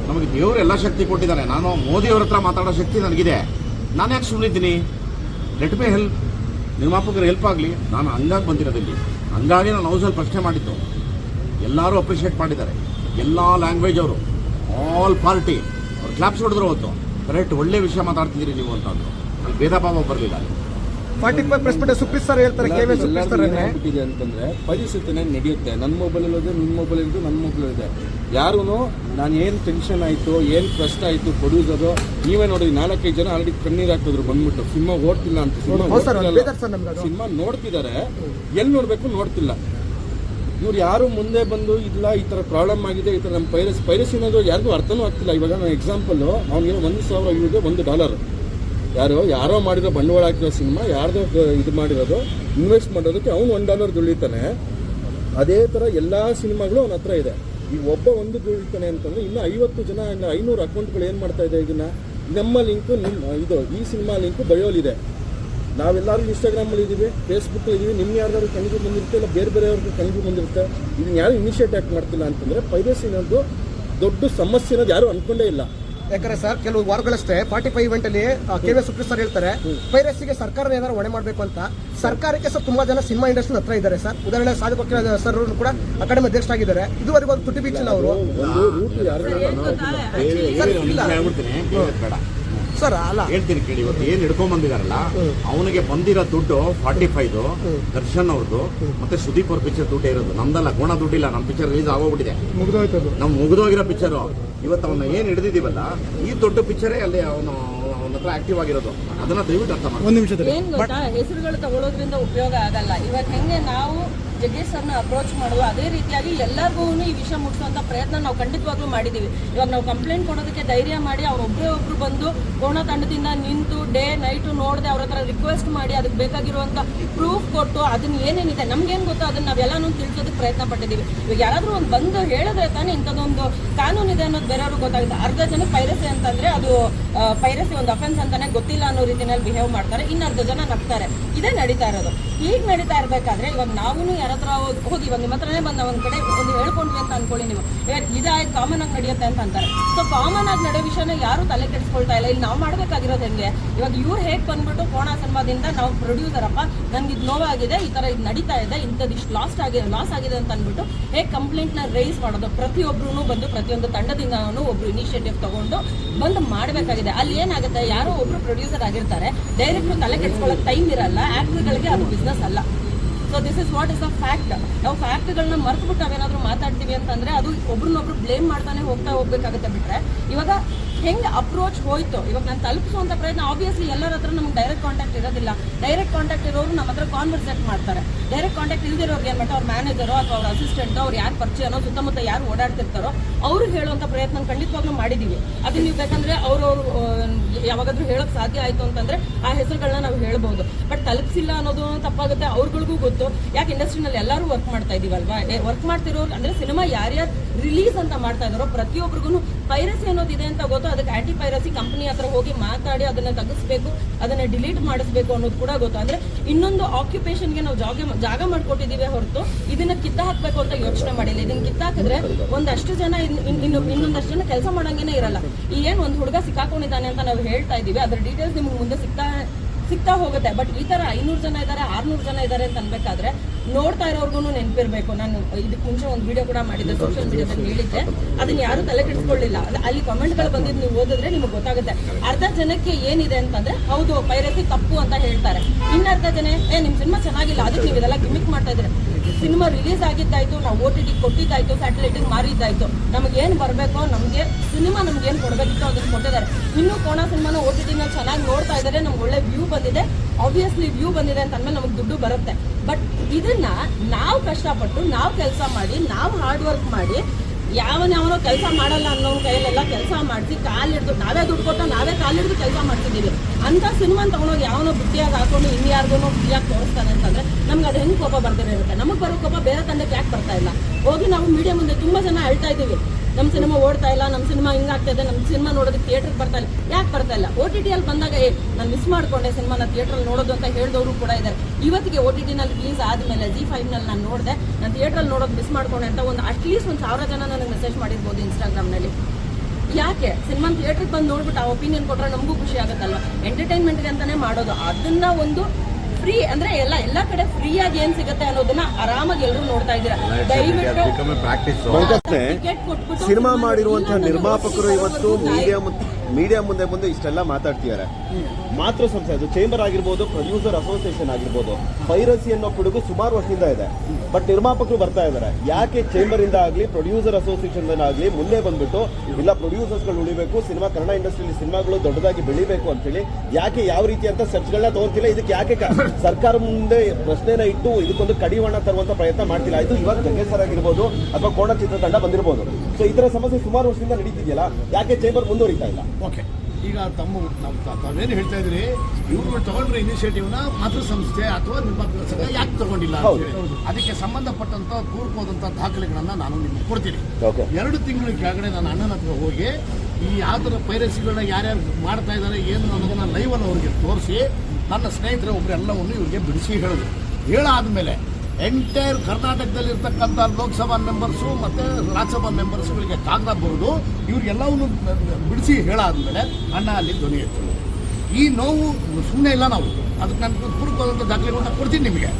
B: ನಮಗೆ ದೇವರು ಎಲ್ಲ ಶಕ್ತಿ ಕೊಟ್ಟಿದ್ದಾನೆ ನಾನು ಮೋದಿಯವ್ರ ಹತ್ರ ಮಾತಾಡೋ ಶಕ್ತಿ ನನಗಿದೆ. ನಾನು ಯಾಕೆ ಸುಮ್ಮನಿದ್ದೀನಿ ಲೆಟ್ ಮೇ ಹೆಲ್ಪ್ ನಿರ್ಮಾಪಕರು ಹೆಲ್ಪ್ ಆಗಲಿ. ನಾನು ಹಂಗಾಗಿ ಬಂದಿರೋದಿಲ್ಲಿ ಹಂಗಾಗಿ ನಾನು ಹೌಸಲ್ಲಿ ಪ್ರಶ್ನೆ ಮಾಡಿದ್ದು. ಎಲ್ಲರೂ ಅಪ್ರಿಷಿಯೇಟ್ ಮಾಡಿದ್ದಾರೆ. ಎಲ್ಲ ಲ್ಯಾಂಗ್ವೇಜ್ ಅವರು ಆಲ್ ಪಾರ್ಟಿ ಅವ್ರು ಕ್ಲಾಪ್ಸ್ ಹೊಡೆದ್ರು ಅವತ್ತು. ಕರೆಕ್ಟ್ ಒಳ್ಳೆ ವಿಷಯ ಮಾತಾಡ್ತಿದ್ದೀರಿ ನೀವು ಅಂತಂದು ಅಲ್ಲಿ ಭೇದ ಭಾವ ಬರಲಿಲ್ಲ
C: ಫಾರ್ಟಿ ಫೈವ್ ಪ್ರೆಸ್ ಬಿಟ್ಟು ಸುಪ್ರೀತ್ ಸರ್ ಹೇಳ್ತಾರೆ ಕೆ ವಿ ಸುಪ್ರೀತ್ ಸರ್
F: ಏನಾಗ್ಬಿಟ್ಟಿದೆ ಅಂತಂದ್ರೆ ಪರಿಸ್ಥಿತಿನೇ ನಡೆಯುತ್ತೆ ನನ್ನ ಮೊಬೈಲ್ ಹೋದ್ರೆ ನಿಮ್ಮ ಮೊಬೈಲ್ ಇರೋದು ನನ್ನ ಮೊಬೈಲ್ ಇದೆ ಯಾರೂ ನಾನು ಏನು ಟೆನ್ಷನ್ ಆಯಿತು ಏನು ಕಷ್ಟ ಆಯಿತು ಪ್ರೊಡ್ಯೂಸರು ನೀವೇ ನೋಡಿ ನಾಲ್ಕೈದು ಜನ ಆಲ್ರೆಡಿ ಕಣ್ಣೀರು ಹಾಕಿದ್ರು ಬಂದ್ಬಿಟ್ಟು. ಸಿನಿಮಾ ಓಡ್ತಿಲ್ಲ ಅಂತ ಸಿನಿಮಾ ನೋಡ್ತಿದ್ದಾರೆ ಎಲ್ಲಿ ನೋಡಬೇಕು ನೋಡ್ತಿಲ್ಲ. ಇವ್ರು ಯಾರು ಮುಂದೆ ಬಂದು ಇಲ್ಲ ಈ ಥರ ಪ್ರಾಬ್ಲಮ್ ಆಗಿದೆ ಈ ಥರ ನಮ್ಮ ಪೈರಸ್ ಪೈರಸ್ ಅನ್ನೋದು ಯಾರಿಗೂ ಅರ್ಥನೂ ಆಗ್ತಿಲ್ಲ. ಇವಾಗ ನಾನು ಎಕ್ಸಾಂಪಲ್ಲು ಅವ್ನಿಗೆ ಒಂದು ಸಾವಿರ ಇವ್ರಿಗೆ ಒಂದು ಡಾಲರ್ ಯಾರು, ಯಾರೋ ಮಾಡಿರೋ ಬಂಡವಾಳ ಹಾಕಿರೋ ಸಿನಿಮಾ, ಯಾರ್ದೋ ಇದು ಮಾಡಿರೋದು, ಇನ್ವೆಸ್ಟ್ ಮಾಡೋದಕ್ಕೆ ಅವ್ನು ಒನ್ ಡಾಲರ್ ದುಡಿತಾನೆ. ಅದೇ ಥರ ಎಲ್ಲ ಸಿನಿಮಾಗಳು ಅವನ ಹತ್ರ ಇದೆ. ಈ ಒಬ್ಬ ಒಂದು ದುಡಿತಾನೆ ಅಂತಂದ್ರೆ ಇನ್ನು ಐವತ್ತು ಜನ ಇಲ್ಲ ಐನೂರು ಅಕೌಂಟ್ಗಳು ಏನು ಮಾಡ್ತಾ ಇದೆ ಇದನ್ನ? ನಮ್ಮ ಲಿಂಕು ನಿಮ್ಮ ಇದು, ಈ ಸಿನಿಮಾ ಲಿಂಕು ಬಯೋಲಿದೆ. ನಾವೆಲ್ಲರೂ ಇನ್ಸ್ಟಾಗ್ರಾಮಲ್ಲಿ ಇದ್ದೀವಿ ಫೇಸ್ಬುಕ್ಕಲ್ಲಿ ಇದ್ದೀವಿ ನಿಮ್ಮ ಯಾರ್ದಾದ್ರು ಕಣ್ಣಿಗೆ ಬಂದಿರುತ್ತೆ ಇಲ್ಲ ಬೇರೆ ಬೇರೆಯವ್ರಿಗೆ ಕಣ್ಣಿಗೆ ಬಂದಿರುತ್ತೆ, ಇದನ್ನ ಯಾರು ಇನಿಷಿಯೇಟ್ ಯಾಕೆ ಮಾಡ್ತಿಲ್ಲ ಅಂತಂದರೆ ಪೈರಸಿ ಅನ್ನೋದು ದೊಡ್ಡ ಸಮಸ್ಯೆ ಅನ್ನೋದು ಯಾರು ಅಂದ್ಕೊಂಡೇ ಇಲ್ಲ.
C: ಯಾಕಂದ್ರೆ ಸರ್ ಕೆಲವು ವಾರಗಳಷ್ಟೇ ಫಾರ್ಟಿ ಫೈವ್ ಇವೆಂಟ್ ಅಲ್ಲಿ ಕೆ ವಿ ಸುಪ್ರೀಂ ಸರ್ ಹೇಳ್ತಾರೆ ಪೈರಸಿಗೆ ಸರ್ಕಾರ ಏನಾದ್ರು ಹೊಣೆ ಮಾಡಬೇಕು ಅಂತ. ಸರ್ಕಾರಕ್ಕೆ ಸರ್ ತುಂಬಾ ಜನ ಸಿನಿಮಾ ಇಂಡಸ್ಟ್ರಿ ಹತ್ರ ಇದ್ದಾರೆ ಸರ್. ಉದಾಹರಣೆ ಸಾಧು ವಕೀಲ ಸರ್ ಕೂಡ ಅಕಾಡೆಮಿ ಅಧ್ಯಕ್ಷರಾಗಿದ್ದಾರೆ ಇದುವರೆಗೂ ಒಂದು ತುಟಿ ಬೀಚ್ ಅವರು. ಸರ್ ಅಲ್ಲ.
B: ಹೇಳ್ತೀನಿ ಕೇಳಿ ಇವತ್ತು ಏನ್ ಹಿಡ್ಕೊಂಡ್ ಬಂದಿದಾರಲ್ಲ ಅವನಿಗೆ ಬಂದಿರೋ ದುಡ್ಡು ಫಾರ್ಟಿ ಫೈವ್ ದರ್ಶನ್ ಅವ್ರದ್ದು ಮತ್ತೆ ಸುದೀಪ್ ಅವ್ರ ಪಿಕ್ಚರ್ ದುಡ್ಡು ಇರೋದು. ನಮ್ದಲ್ಲ ಗುಣ ದುಡ್ಡಿಲ್ಲ ನಮ್ಮ ಪಿಕ್ಚರ್ ರಿಲೀಸ್ ಆಗೋಗ್ಬಿಟ್ಟಿದೆ. ನಮ್ ಮುಗಿದೋಗಿರೋ ಪಿಕ್ಚರ್ ಇವತ್ತು ಅವನ ಏನ್ ಹಿಡಿದಿದೀವಲ್ಲ ಈ ದೊಡ್ಡ ಪಿಕ್ಚರೇ ಅಲ್ಲಿ ಅವನು ಅವನ ಹತ್ರ ಆಕ್ಟಿವ್ ಆಗಿರೋದು. ಅದನ್ನ ದಯವಿಟ್ಟು ಅರ್ಥ ಮಾಡಿ
A: ಒಂದು ನಿಮಿಷದಲ್ಲಿ.
G: ಹೆಸರುಗಳು ತಗೊಳ್ಳೋದ್ರಿಂದ ಉಪಯೋಗ ಆಗಲ್ಲ. ಇವಾಗ ಹೆಂಗೆ ನಾವು ಜಗ್ಗೇಶ್ ಸರ್ನ ಅಪ್ರೋಚ್ ಮಾಡುವ ಅದೇ ರೀತಿಯಾಗಿ ಎಲ್ಲರಿಗೂ ಈ ವಿಷಯ ಮುಟ್ಟಿಸುವಂತ ಪ್ರಯತ್ನ ನಾವು ಖಂಡಿತವಾಗ್ಲೂ ಮಾಡಿದೀವಿ. ಇವಾಗ ನಾವು ಕಂಪ್ಲೇಂಟ್ ಕೊಡೋದಕ್ಕೆ ಧೈರ್ಯ ಮಾಡಿ ಅವ್ರು ಒಬ್ಬರೇ ಒಬ್ರು ಬಂದು ಕೋಣ ತಂಡದಿಂದ ನಿಂತು ಡೇ ನೈಟು ನೋಡದೆ ಅವ್ರ ಹತ್ರ ರಿಕ್ವೆಸ್ಟ್ ಮಾಡಿ ಅದಕ್ಕೆ ಬೇಕಾಗಿರುವಂಥ ಪ್ರೂಫ್ ಕೊಟ್ಟು ಅದನ್ನ ಏನೇನಿದೆ, ನಮ್ಗೇನು ಗೊತ್ತೋ ಅದನ್ನ ನಾವೆಲ್ಲಾನು ತಿಳಿಸೋದಕ್ಕೆ ಪ್ರಯತ್ನ ಪಟ್ಟಿದ್ದೀವಿ ಇವಾಗ ಯಾರಾದರೂ ಒಂದು ಬಂದು ಹೇಳಿದ್ರೆ ತಾನೇ ಇಂಥದ್ದೊಂದು ಕಾನೂನಿದೆ ಅನ್ನೋದು ಬೇರೆಯವ್ರಿಗೆ ಗೊತ್ತಾಗುತ್ತೆ. ಅರ್ಧ ಜನ ಪೈರಸೆ ಅಂತಂದ್ರೆ ಅದು ಪೈರಸಿ ಒಂದು ಅಫೆನ್ಸ್ ಅಂತಾನೆ ಗೊತ್ತಿಲ್ಲ ಅನ್ನೋ ರೀತಿಯಲ್ಲಿ ಬಿಹೇವ್ ಮಾಡ್ತಾರೆ ಇನ್ನರ್ಧ ಜನ ನಗ್ತಾರೆ. ಇದೇ ನಡೀತಾ ಇರೋದು. ಈಗ ನಡೀತಾ ಇರಬೇಕಾದ್ರೆ ಇವಾಗ ನಾವು ಯಾರ ಹತ್ರ ಹೋಗ್- ಇವಾಗ ನಿಮ್ಮ ಹತ್ರನೇ ಬಂದ ಒಂದ್ ಕಡೆ ಒಂದು ಹೇಳ್ಕೊಂಡ್ವಿ ಅಂತ ಅನ್ಕೊಳ್ಳಿ ನೀವು. ಏ, ಇದಾಯ್ತು ಕಾಮನ್ ಆಗಿ ನಡೆಯುತ್ತೆ ಅಂತ ಅಂತಾರೆ. ಸೊ ಕಾಮನ್ ಆಗಿ ನಡೆಯೋ ವಿಷಯನ ಯಾರು ತಲೆ ಕೆಡಿಸ್ಕೊಳ್ತಾ ಇಲ್ಲ. ಇಲ್ಲಿ ನಾವು ಮಾಡ್ಬೇಕಾಗಿರೋದು ಹೆಂಗೆ? ಇವಾಗ ಇವ್ರು ಹೇಗೆ ಬಂದ್ಬಿಟ್ಟು ಕೋಣ ಸಿನಿಮಾದಿಂದ ನಾವು ಪ್ರೊಡ್ಯೂಸರ್ ಅಪ್ಪ ನನ್ಗೆ ಇದು ನೋವಾಗಿದೆ ಈ ತರ ಇದು ನಡೀತಾ ಇದೆ ಇಂಥದ್ದು ಇಷ್ಟು ಲಾಸ್ಟ್ ಆಗಿದೆ ಲಾಸ್ ಆಗಿದೆ ಅಂತ ಅಂದ್ಬಿಟ್ಟು ಹೇಗೆ ಕಂಪ್ಲೇಂಟ್ನ ರೈಸ್ ಮಾಡೋದು? ಪ್ರತಿಯೊಬ್ರು ಬಂದು ಪ್ರತಿಯೊಂದು ತಂಡದಿಂದ ಒಬ್ರು ಇನಿಷಿಯೇಟಿವ್ ತಗೊಂಡು ಬಂದು ಮಾಡಬೇಕಾಗಿದೆ. ಅಲ್ಲಿ ಏನಾಗುತ್ತೆ? ಯಾರೋ ಒಬ್ರು ಪ್ರೊಡ್ಯೂಸರ್ ಆಗಿರ್ತಾರೆ. ಡೈರೆಕ್ಟ್ ತಲೆ ಕೆಡಿಸ್ಕೊಳ್ಳೋಕೆ ಟೈಮ್ ಇರಲ್ಲ. ಆಕ್ಟರ್ಗಳಿಗೆ ಅದು ಬಿಸ್ನೆಸ್ ಅಲ್ಲ. So this is what is a fact ನಾವು ಫ್ಯಾಕ್ಟ್ಗಳನ್ನ ಮರೆತುಬಿಟ್ಟು ನಾವೇನಾದ್ರೂ ಮಾತಾಡ್ತೀವಿ ಅಂತಂದ್ರೆ ಅದು ಒಬ್ರನ್ನೊಬ್ರು ಬ್ಲೇಮ್ ಮಾಡ್ತಾನೆ ಹೋಗ್ತಾ ಹೋಗ್ಬೇಕಾಗುತ್ತೆ ಬಿಟ್ರೆ. ಇವಾಗ ಹೆಂಗೆ ಅಪ್ರೋಚ್ ಹೋಯ್ತು? ಇವಾಗ ನಾನು ತಲುಪಿಸುವಂತ ಪ್ರಯತ್ನ ಆಬ್ವಿಯಸ್ಲಿ ಎಲ್ಲರ ಹತ್ರ ನಮ್ಗೆ ಡೈರೆಕ್ಟ್ ಕಾಂಟ್ಯಾಕ್ಟ್ ಇರೋದಿಲ್ಲ. ಡೈರೆಕ್ಟ್ ಕಾಂಟ್ಯಾಕ್ಟ್ ಇರೋರು ನಮ್ಮ ಕಾನ್ವರ್ಸೇಟ್ ಮಾಡ್ತಾರೆ. ಡೈರೆಕ್ಟ್ ಕಾಂಟ್ಯಾಕ್ಟ್ ಇಲ್ದಿರೋರ್ಗೆ ಏನು ಮಾಡ್ತಾರೆ ಅವ್ರ ಮ್ಯಾನೇಜರೋ ಅಥವಾ ಅವ್ರ ಅಸಿಸ್ಟೆಂಟ್ ಅವ್ರು ಯಾರು ಪರಿಚಯನೋ ಸುತ್ತಮುತ್ತ ಯಾರು ಓಡಾಡ್ತಿರ್ತಾರೋ ಅವ್ರಿಗೆ ಹೇಳುವಂಥ ಪ್ರಯತ್ನ ಖಂಡಿತವಾಗ್ಲೂ ಮಾಡಿದೀವಿ. ಅದನ್ನ ನೀವು ಬೇಕಂದ್ರೆ ಅವ್ರವ್ರು ಯಾವಾಗಾದ್ರೂ ಹೇಳೋಕೆ ಸಾಧ್ಯ ಆಯ್ತು ಅಂತಂದ್ರೆ ಆ ಹೆಸರುಗಳನ್ನ ನಾವು ಹೇಳ್ಬೋದು. ಬಟ್ ತಲುಪಿಸಿಲ್ಲ ಅನ್ನೋದು ತಪ್ಪಾಗುತ್ತೆ, ಅವ್ರಗಳಿಗೂ ಗೊತ್ತು. ಯಾಕೆ ಇಂಡಸ್ಟ್ರಿನಲ್ಲಿ ಎಲ್ಲರೂ ವರ್ಕ್ ಮಾಡ್ತಾ ಇದೀವಲ್ವಾ? ವರ್ಕ್ ಮಾಡ್ತಿರೋರು, ಅಂದ್ರೆ ಸಿನಿಮಾ ಯಾರ್ಯಾರು ರಿಲೀಸ್ ಅಂತ ಮಾಡ್ತಾ ಇದಾರೋ ಪ್ರತಿಯೊಬ್ಬರಿಗೂ ಪೈರಸಿ ಅನ್ನೋದಿದೆ ಅಂತ ಗೊತ್ತು. ಅದಕ್ಕೆ ಆಂಟಿ ಪೈರಸಿ ಕಂಪನಿ ಹತ್ರ ಹೋಗಿ ಮಾತಾಡಿ ಅದನ್ನ ತೆಗೆಸ್ಬೇಕು ಅದನ್ನ ಡಿಲೀಟ್ ಮಾಡಿಸ್ಬೇಕು ಅನ್ನೋದು ಕೂಡ ಗೊತ್ತು. ಅಂದ್ರೆ ಇನ್ನೊಂದು ಆಕ್ಯುಪೇಷನ್ಗೆ ನಾವು ಜಾಗ ಜಾಗ ಮಾಡ್ಕೊಟ್ಟಿದೀವಿ ಹೊರತು ಇದನ್ನ ಕಿತ್ತ ಹಾಕ್ಬೇಕು ಅಂತ ಯೋಚನೆ ಮಾಡಿಲ್ಲ. ಇದನ್ನ ಕಿತ್ತ ಹಾಕಿದ್ರೆ ಒಂದಷ್ಟು ಜನ ಇನ್- ಇನ್- ಇನ್ನು, ಇನ್ನೊಂದಷ್ಟು ಜನ ಕೆಲಸ ಮಾಡಂಗೇನೆ ಇರಲ್ಲ. ಏನ್ ಒಂದು ಹುಡುಗ ಸಿಕ್ಕಾಕೊಂಡಿದ್ದಾನೆ ಅಂತ ನಾವು ಹೇಳ್ತಾ ಇದೀವಿ, ಅದ್ರ ಡೀಟೇಲ್ಸ್ ನಿಮ್ಗೆ ಮುಂದೆ ಸಿಗ್ತಾ ಸಿಗ್ತಾ ಹೋಗುತ್ತೆ. ಬಟ್ ಈ ತರ ಐನೂರು ಜನ ಇದ್ದಾರೆ ಆರ್ನೂರು ಜನ ಇದ್ದಾರೆ ಅಂತ ಅನ್ಬೇಕಾದ್ರೆ ನೋಡ್ತಾ ಇರೋರ್ಗು ನೆನಪಿರ್ಬೇಕು. ನಾನು ಇದಕ್ಕೆ ಮುಂಚೆ ಒಂದು ವಿಡಿಯೋ ಕೂಡ ಮಾಡಿದ್ದೆ ಸೋಷಿಯಲ್ ಮೀಡಿಯಾದಲ್ಲಿ ಹೇಳಿದ್ದೆ. ಅದನ್ನ ಯಾರು ತಲೆ ಕೆಡಿಸ್ಕೊಳ್ಳಿಲ್ಲ. ಅಲ್ಲಿ ಕಮೆಂಟ್ಗಳು ಬಂದಿದ್ದು ನೀವು ಓದಿದ್ರೆ ನಿಮ್ಗೆ ಗೊತ್ತಾಗುತ್ತೆ. ಅರ್ಧ ಜನಕ್ಕೆ ಏನಿದೆ ಅಂತಂದ್ರೆ ಹೌದು ಪೈರಸಿ ತಪ್ಪು ಅಂತ ಹೇಳ್ತಾರೆ. ಇನ್ನರ್ಧ ಜನ ಏ ನಿಮ್ ಸಿನಿಮಾ ಚೆನ್ನಾಗಿಲ್ಲ ಅದಕ್ಕೆ ನೀವು ಇದೆಲ್ಲ ಗಿಮಿಕ್ ಮಾಡ್ತಾ ಇದ್ರೆ ಸಿನಿಮಾ ರಿಲೀಸ್ ಆಗಿದ್ದಾಯ್ತು ನಾವು ಓ ಟಿ ಟಿ ಕೊಟ್ಟಿದ್ದಾಯ್ತು ಸ್ಯಾಟಲೈಟಿಗೆ ಮಾರಿದ್ದಾಯ್ತು. ನಮಗೆ ಏನ್ ಬರಬೇಕೋ ನಮಗೆ ಸಿನಿಮಾ ನಮ್ಗೆ ಏನು ಕೊಡಬೇಕಿತ್ತು ಅದನ್ನ ಕೊಟ್ಟಿದ್ದಾರೆ. ಇನ್ನೂ ಕೋಣ ಸಿನಿಮಾನ ಓ ಟಿನಲ್ಲಿ ಚೆನ್ನಾಗಿ ನೋಡ್ತಾ ಇದ್ದಾರೆ, ನಮ್ಗೆ ಒಳ್ಳೆ ವ್ಯೂ ಬಂದಿದೆ. ಆಬ್ವಿಯಸ್ಲಿ ವ್ಯೂ ಬಂದಿದೆ ಅಂತ ಅಂದ್ಮೇಲೆ ನಮಗೆ ದುಡ್ಡು ಬರುತ್ತೆ. ಬಟ್ ಇದನ್ನ ನಾವು ಕಷ್ಟಪಟ್ಟು, ನಾವು ಕೆಲಸ ಮಾಡಿ, ನಾವು ಹಾರ್ಡ್ ವರ್ಕ್ ಮಾಡಿ ಯಾವನ್ಯಾವನೋ ಕೆಲಸ ಮಾಡಲ್ಲ ಅನ್ನೋ ಕೈಯಲ್ಲೆಲ್ಲ ಕೆಲಸ ಮಾಡಿಸಿ ಕಾಲಿಡ್ದು ನಾವೇ ದುಡ್ಡು ಕೊಟ್ಟು ನಾವೇ ಕಾಲಿಡ್ದು ಕೆಲಸ ಮಾಡ್ತಿದ್ದೀವಿ ಅಂತ ಸಿನಿಮಾ ತಗೊಂಡೋಗಿ ಯಾವನೋ ಬಿಟ್ಟಿಯಾಗಿ ಹಾಕೊಂಡು ಇನ್ಯಾರ್ಗೂ ಫ್ರೀಯಾಗಿ ತೋರಿಸ್ತಾನೆ ಅಂತಂದ್ರೆ ನಮ್ಗೆ ಅದು ಹೆಂಗೆ ಕೋಪ ಬರ್ತಾನೆ ಇರುತ್ತೆ ನಮಗೆ ಬರೋ ಕೋಪ ಬೇರೆ ತಂದೆ ಯಾಕೆ ಬರ್ತಾ ಇಲ್ಲ? ಹೋಗಿ ನಾವು ಮೀಡಿಯಾ ಮುಂದೆ ತುಂಬಾ ಜನ ಹೇಳ್ತಾ ಇದ್ದೀವಿ. ನಮ್ಮ ಸಿನಿಮಾ ಓಡ್ತಾ ಇಲ್ಲ ನಮ್ಮ ಸಿನಿಮಾ ಇದೆ ನಮ್ಮ ಸಿನಿಮಾ ನೋಡೋದಕ್ಕೆ ಥಿಯೇಟ್ರಿಗೆ ಬರ್ತಾ ಇಲ್ಲ. ಯಾಕೆ ಬರ್ತಾ ಇಲ್ಲ? ಓ ಟಿ ಟಿಯಲ್ಲಿ ಬಂದಾಗ, ಏ, ನಾನು ಮಿಸ್ ಮಾಡಿಕೊಂಡೆ ಸಿನಿಮಾನ ಥಿಯೇಟ್ರಲ್ಲಿ ನೋಡೋದು ಅಂತ ಹೇಳಿದವರು ಕೂಡ ಇದ್ದಾರೆ. ಇವತ್ತಿಗೆ ಓ ಟಿ ಟಿನಲ್ಲಿ ರಿಲೀಸ್ ಆದಮೇಲೆ ಜಿ ಫೈವ್ನಲ್ಲಿ ನಾನು ನೋಡಿದೆ. ನಾನು ಥಿಯೇಟ್ರಲ್ಲಿ ನೋಡೋದು ಮಿಸ್ ಮಾಡಿಕೊಂಡೆ ಅಂತ ಒಂದು ಅಟ್ಲೀಸ್ಟ್ ಒಂದು ಸಾವಿರ ಜನ ನನಗೆ ಮೆಸೇಜ್ ಮಾಡಿರ್ಬೋದು ಇನ್ಸ್ಟಾಗ್ರಾಮ್ನಲ್ಲಿ ಯಾಕೆ? ಸಿನಿಮಾ ಥಿಯೇಟ್ರಿಗೆ ಬಂದು ನೋಡ್ಬಿಟ್ಟು ಆ ಒಪಿನಿಯನ್ ಕೊಟ್ಟರೆ ನಮಗೂ ಖುಷಿ ಆಗುತ್ತಲ್ವ? ಎಂಟರ್ಟೈನ್ಮೆಂಟ್ಗೆ ಅಂತಲೇ ಮಾಡೋದು. ಅದನ್ನು ಒಂದು ಫ್ರೀ ಅಂದ್ರೆ ಎಲ್ಲ ಎಲ್ಲಾ ಕಡೆ ಫ್ರೀ ಆಗಿ ಏನ್ ಸಿಗುತ್ತೆ ಅನ್ನೋದನ್ನ ಆರಾಮಾಗಿ ಎಲ್ಲರೂ ನೋಡ್ತಾ ಇದ್ದೀರಾ. ದಯವಿಟ್ಟು ಟಿಕೆಟ್ ಕೊಟ್ಬಿಟ್ಟು
H: ಸಿನಿಮಾ ಮಾಡಿರುವಂತಹ ನಿರ್ಮಾಪಕರು ಇವತ್ತು ಮೀಡಿಯಾ ಮೀಡಿಯಾ ಮುಂದೆ ಮುಂದೆ ಇಷ್ಟೆಲ್ಲ ಮಾತಾಡ್ತಿದ್ದಾರೆ. ಮಾತೃ ಸಂಸ್ಥೆ ಅದು ಚೇಂಬರ್ ಆಗಿರ್ಬೋದು ಪ್ರೊಡ್ಯೂಸರ್ ಅಸೋಸಿಯೇಷನ್ ಆಗಿರ್ಬೋದು ಪೈರಸಿ ಅನ್ನೋ ಪಿಡುಗು ಸುಮಾರು ವರ್ಷದಿಂದ ಇದೆ. ಬಟ್ ನಿರ್ಮಾಪಕರು ಬರ್ತಾ ಇದ್ದಾರೆ. ಯಾಕೆ ಚೇಂಬರ್ ಇಂದ ಆಗಲಿ ಪ್ರೊಡ್ಯೂಸರ್ ಅಸೋಸಿಯೇಷನ್ ಆಗಲಿ ಮುಂದೆ ಬಂದ್ಬಿಟ್ಟು, ಇಲ್ಲ ಪ್ರೊಡ್ಯೂಸರ್ಸ್ಗಳು ಉಳಿಬೇಕು ಸಿನಿಮಾ ಕನ್ನಡ ಇಂಡಸ್ಟ್ರಿಯಲ್ಲಿ ಸಿನಿಮಾಗಳು ದೊಡ್ಡದಾಗಿ ಬೆಳಿಬೇಕು ಅಂತೇಳಿ ಯಾಕೆ ಯಾವ ರೀತಿ ಅಂತ ಸ್ಟೆಪ್ಸ್ಗಳನ್ನ ತೋರ್ತಿಲ್ಲ ಇದಕ್ಕೆ ಯಾಕೆ ಸರ್ಕಾರ ಮುಂದೆ ಪ್ರಶ್ನೆನ ಇಟ್ಟು ಇದಕ್ಕೊಂದು ಕಡಿವಾಣ ತರುವಂತ ಪ್ರಯತ್ನ ಮಾಡ್ತಿಲ್ಲ. ಇದು ಇವಾಗ ಜಗ್ಗೇಶ್ ಸರ್ ಆಗಿರ್ಬೋದು ಅಥವಾ ಕೋಣ ಚಿತ್ರತಂಡ ಬಂದಿರಬಹುದು ಸೊ ಈ ಸಮಸ್ಯೆ ಸುಮಾರು ವರ್ಷದಿಂದ ನಡೀತಿದೆಯಲ್ಲ, ಯಾಕೆ ಚೇಂಬರ್ ಮುಂದುವರಿತಾ ಇಲ್ಲ?
E: ಓಕೆ. ಈಗ ತಮ್ಮ ತಾವೇನು ಹೇಳ್ತಾ ಇದ್ರಿ ಇವರು ತಗೊಂಡ್ರೆ ಇನಿಷಿಯೇಟಿವ್ನ ಮಾತೃ ಸಂಸ್ಥೆ ಅಥವಾ ನಿಮ್ಮ ಸಂಘ ಯಾಕೆ ತಗೊಂಡಿಲ್ಲ ಅಂತ ಹೇಳಿ. ಅದಕ್ಕೆ ಸಂಬಂಧಪಟ್ಟಂತ ಕೂರ್ಕೋದಂತ ದಾಖಲೆಗಳನ್ನ ನಾನು ನಿಮ್ಗೆ ಕೊಡ್ತೀನಿ. ಎರಡು ತಿಂಗಳ ಕೆಳಗಡೆ ನನ್ನ ಅಣ್ಣನ ಹತ್ರ ಹೋಗಿ ಈ ಯಾವ್ದರ ಪೈರಸಿಗಳನ್ನ ಯಾರ್ಯಾರು ಮಾಡ್ತಾ ಇದ್ದಾರೆ ಏನು ಅನ್ನೋದನ್ನ ಅಲ್ಲಿ ಅವ್ರಿಗೆ ತೋರಿಸಿ ನನ್ನ ಸ್ನೇಹಿತರ ಒಬ್ರು ಎಲ್ಲವನ್ನು ಇವ್ರಿಗೆ ಬಿಡಿಸಿ ಹೇಳಿದ್ರು. ಹೇಳಾದ್ಮೇಲೆ ಎಂಟೈರ್ ಕರ್ನಾಟಕದಲ್ಲಿ ಇರ್ತಕ್ಕಂಥ ಲೋಕಸಭಾ ಮೆಂಬರ್ಸು ಮತ್ತು ರಾಜ್ಯಸಭಾ ಮೆಂಬರ್ಸ್ಗಳಿಗೆ ಕಾಗದ ಬರೆದು ಇವ್ರಿಗೆಲ್ಲವನ್ನು ಬಿಡಿಸಿ ಹೇಳಾದ್ಮೇಲೆ ಅಣ್ಣ ಅಲ್ಲಿ ಧ್ವನಿ ಎತ್ತರು ಈ ನೋವು ಸುಮ್ಮನೆ ಇಲ್ಲ ನಾವು. ಅದಕ್ಕೆ ನಾನು ಪೂರ್ವಕವಾದಂಥ ದಾಖಲೆಗಳನ್ನ ಕೊಡ್ತೀನಿ ನಿಮಗೆ.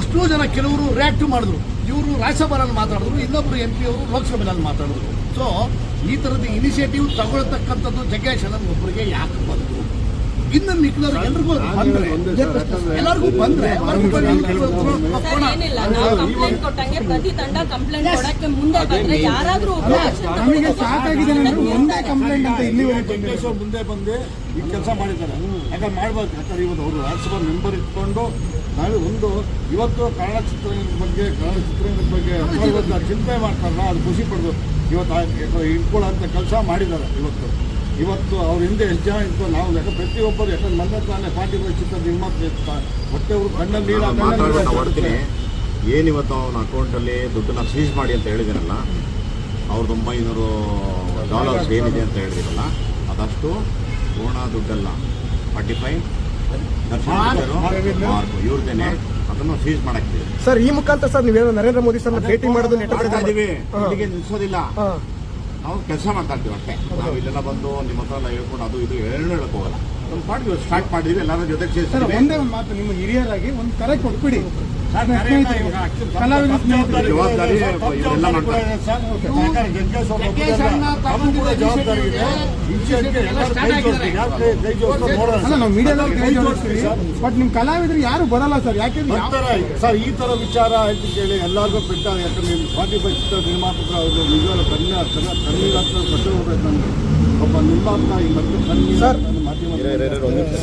E: ಅಷ್ಟೋ ಜನ ಕೆಲವರು ರಿಯಾಕ್ಟ್ ಮಾಡಿದ್ರು. ಇವರು ರಾಜ್ಯಸಭೆಯಲ್ಲಿ ಮಾತಾಡಿದ್ರು, ಇನ್ನೊಬ್ರು ಎಂ ಪಿ ಅವರು ಲೋಕಸಭೆಯಲ್ಲಿ ಮಾತಾಡಿದ್ರು. ಸೊ ಈ ಥರದ ಇನಿಷಿಯೇಟಿವ್ ತಗೊಳ್ತಕ್ಕಂಥದ್ದು ಜಗ್ಗೇಶ್ ಒಬ್ಬರಿಗೆ ಯಾಕೆ ಬಂತು? ಇನ್ನು ಮಿಕ್ಕಿದವ್ರು ಎಲ್ರಿಗೂ ಬಂದ್ರೆ ಎಲ್ಲರಿಗೂ ಬಂದ್ರೆ ಅವ್ರಿಗೂ ಬಂದ್ರೆ ಇವ್ರು
G: ಏನಿಲ್ಲ ನಾವು ಕಂಪ್ಲೇಂಟ್ ಕೊಟ್ಟಂಗೆ ಪ್ರತಿ ತಂಡ ಕಂಪ್ಲೇಂಟ್ ಕೊಡಕ್ಕೆ ಮುಂದೆ ಬಂದ್ರೆ ಯಾರಾದ್ರೂ ಒಬ್ರು action
A: ನಮಗೆ. ಸಾಕಾಗಿದೆ ಅಂದ್ರೆ ಒಂದೇ ಕಂಪ್ಲೇಂಟ್ ಅಂತ
D: ಇಲ್ಲಿ. ಅವ್ರು ಮುಂದೆ ಬಂದು ಈ ಕೆಲಸ ಮಾಡಿದ್ದಾರೆ. ಯಾಕಂದ್ರೆ ಮಾಡ್ಬಾರ್ದು ಯಾಕಂದ್ರೆ ಇವತ್ತು ಅವರು ರಾಜ್ಯಸಭಾ ಮೆಂಬರ್ ಇಟ್ಕೊಂಡು ನಾಳೆ ಒಂದು ಇವತ್ತು ಕನ್ನಡ ಚಿತ್ರರಂಗದ ಬಗ್ಗೆ ಕನ್ನಡ ಚಿತ್ರರಂಗದ ಬಗ್ಗೆ ಚಿಂತೆ ಮಾಡ್ತಾರಲ್ಲ ಅದು ಖುಷಿ ಪಡ್ಬೇಕು ಇವತ್ತು ಇಟ್ಕೊಳ್ಳೋ ಅಂತ ಕೆಲಸ ಮಾಡಿದ್ದಾರೆ ಇವತ್ತು. ಇವತ್ತು ಅವ್ರ ಹಿಂದೆ ಎಷ್ಟು ಜನ ಇತ್ತು ನಾವು ಯಾಕಂದ್ರೆ ಪ್ರತಿಯೊಬ್ಬರು ಯಾಕಂದ್ರೆ ಮಂಡ್ಯ ತಾನೇ ಪಾರ್ಟಿ ಚಿತ್ರ ನಿರ್ಮಾತ ಹೊಟ್ಟೆ ಅವರು ಕಣ್ಣಲ್ಲಿ ನೀರು
B: ಹೊಡ್ತೀನಿ ಏನಿವತ್ತು ಅವನ ಅಕೌಂಟಲ್ಲಿ ದುಡ್ಡನ್ನ ಸೀಸ್ ಮಾಡಿ ಅಂತ ಹೇಳಿದಿರಲ್ಲ ಅವ್ರದ್ದು ಒಂಬೈನೂರು ಡಾಲರ್ಸ್ ಏನಿದೆ ಅಂತ ಹೇಳಿದಿರಲ್ಲ ಅದಷ್ಟು ಪೂರ್ಣ ದುಡ್ಡಲ್ಲ. ಫಾರ್ಟಿ ಫೈವ್ ಇವ್ರದೇನೆ. ಅದನ್ನು ಸೀಸ್ ಮಾಡಾಕ್ತೀವಿ.
C: ಸರ್ ಈ ಮುಖಾಂತರ ಸರ್ ನೀವೇನೋ ನರೇಂದ್ರ ಮೋದಿ ಸರ್ ಭೇಟಿ ಮಾಡೋದು ನೆಟ್ಟ
B: ನಿಲ್ಸೋದಿಲ್ಲ. ನಾವು ಕೆಲಸ ಮಾಡ್ತಾ ಇರ್ತೀವಿ ಅಷ್ಟೇ. ನಾವು ಇಲ್ಲೆಲ್ಲ ಬಂದು ನಿಮ್ಮ ಹತ್ರ ಎಲ್ಲ ಹೇಳ್ಕೊಂಡು ಅದು ಇದು ಎರಡು ಹೇಳಕ್ ಹೋಗಲ್ಲ. ನಮ್ಮ ಪಾಡಿಗೆ ಸ್ಟಾರ್ಟ್ ಮಾಡಿದೀವಿ, ಎಲ್ಲರ ಜೊತೆ
A: ಸರ್, ಒಂದೇ ಒಂದು ಮಾತು, ನಿಮ್ಮ ಹಿರಿಯರಾಗಿ ಒಂದು ಕರೆ ಕೊಟ್ಬಿಡಿ.
B: ಜವಾಬ್ದಾರಿ ಇವರೆಲ್ಲ ಮಾಡ್ತಾರೆ
D: ಜವಾಬ್ದಾರಿ
A: ಬಟ್ ನಿಮ್ಮ ಕಲಾವಿದ್ರು ಯಾರು ಬರಲ್ಲ ಸರ್
D: ಯಾಕೆ ಸರ್ ಈ ತರ ವಿಚಾರ ಆಯ್ತು ಕೇಳಿ ಎಲ್ಲರಿಗೂ ಬಿಟ್ಟ ಯಾಕಂದ್ರೆ ಫಾರ್ಟಿ ಫೈವ್ ಚಿತ್ರ ನಿರ್ಮಾಪಕರು ಅವರು ನಿಜವಾದ ಕನ್ನಡ ಕನ್ನಡ ಕನ್ನಡ ಕಟ್ಟು ಹೋಗ್ಬೇಕು ಒಬ್ಬ ನಿರ್ಮಾಪಕ ಈ ಮತ್ತೆ
C: ಸರ್.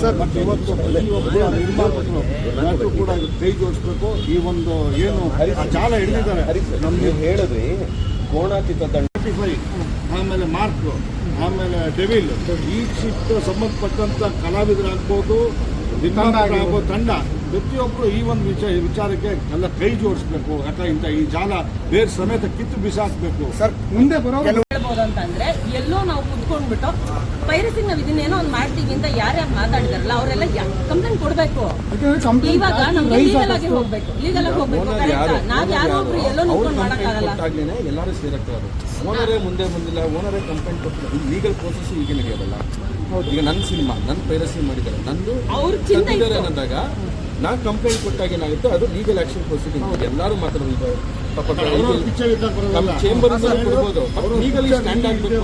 C: ಸರ್.
D: ಮತ್ತೆ ಇವತ್ತು ಪ್ರತಿಯೊಬ್ಬ ನಿರ್ಮಾಪಕರು ಎಲ್ಲರೂ ಕೂಡ ಇದು ಕೈ ಜೋಡಿಸ್ಬೇಕು? ಈ ಒಂದು ಏನು ಜಾಲ ಹಿಡಿದಿದ್ದಾರೆ.
H: ನಮ್ಗೆ ನೀವು ಹೇಳಿದ್ರಿ ಕೋಣಾತೀತ
D: ಫಾರ್ಟಿ ಆಮೇಲೆ ಮಾರ್ಕ್ ಆಮೇಲೆ ಡೆವಿಲ್ ಈ ಚಿತ್ರ ಸಂಬಂಧಪಟ್ಟಂತ ಕಲಾವಿದರಾಗ್ಬೋದು ಆಗ್ಬೋದು ತಂಡ ಪ್ರತಿಯೊಬ್ಬರು ಈ ಒಂದು ವಿಚಾರ ವಿಚಾರಕ್ಕೆ ಎಲ್ಲ ಕೈ ಜೋಡಿಸ್ಬೇಕು. ಯಾಕಂದ್ರೆ ಇಂಥ ಈ ಜಾಲ ಬೇರೆ ಸಮೇತ ಕಿತ್ತು ಬಿಸಾಕ್ಬೇಕು.
C: ಸರ್
A: ಮುಂದೆ ಬರೋದು
G: ಹೇಳ್ಬೋದು ಅಂತಂದ್ರೆ ಕುತ್ಕೊಂಡ್ಬಿಟ್ಟು ಪೈರಸಿಂಗ್ ನಾವ್ ಇದನ್ನೇನೋ ಒಂದ್ ಮಾಡ್ತೀವಿ ಅಂತ ಯಾರ್ಯಾರು ಮಾತಾಡಿದಾರಲ್ಲ ಅವರೆಲ್ಲ ಕಂಪ್ಲೇಂಟ್ ಕೊಡ್ಬೇಕು. ಇವಾಗ ನಮ್ಗೆ ಲೀಗಲ್ ಆಗಿ ಹೋಗ್ಬೇಕು ಲೀಗಲ್ ಆಗಿ ಹೋಗ್ಬೇಕು ಆ? ನಾವ್ ಯಾರೋ ಒಬ್ರು ಎಲ್ಲೋ ನಿಂತ್ಕೊಂಡು ಮಾಡಕ್ಕಾಗಲ್ಲ.
F: ಕೊಟ್ಟಾಗ್ಲೇನೆ ಎಲ್ಲರೂ ಸೇರಕ್ತಾರೆ ಓನರೇ ಮುಂದೆ ಬಂದಿಲ್ಲ ಓನರೇ ಕಂಪ್ಲೇಂಟ್ ಕೊಟ್ಟಿಲ್ಲ. ಲೀಗಲ್ ಪ್ರೋಸೆಸ್ ಈಗ ನಡೆಯೋದಲ್ಲ? ಈಗ ನನ್ನ ಸಿನಿಮಾ ನನ್ನ ಪೈರಸಿ ಮಾಡಿದ್ದಾರೆ. ನಂದು
G: ಅವ್ರ ಚಿಂತೆ
F: ತೆಗ್ದಿದ್ದಾರೆ
G: ಇತ್ತು.
F: ಅನ್ನೋದಾಗ ನಾ ಕಂಪ್ಲೇಂಟ್ ಕೊಟ್ಟಾಗ ಏನಾಗುತ್ತೆ? ಅದು ಲೀಗಲ್ ಆಕ್ಷನ್ ಪ್ರೊಸೀಡಿಂಗ್ ಎಲ್ಲರೂ
D: ಬರೋದಲ್ಲ.
F: ನಮ್ಮ ಚೇಂಬರ್ ಕೊಡ್ಬೋದು. ಲೀಗಲಿ ಸ್ಟ್ಯಾಂಡ್ ಆಗಬೇಕು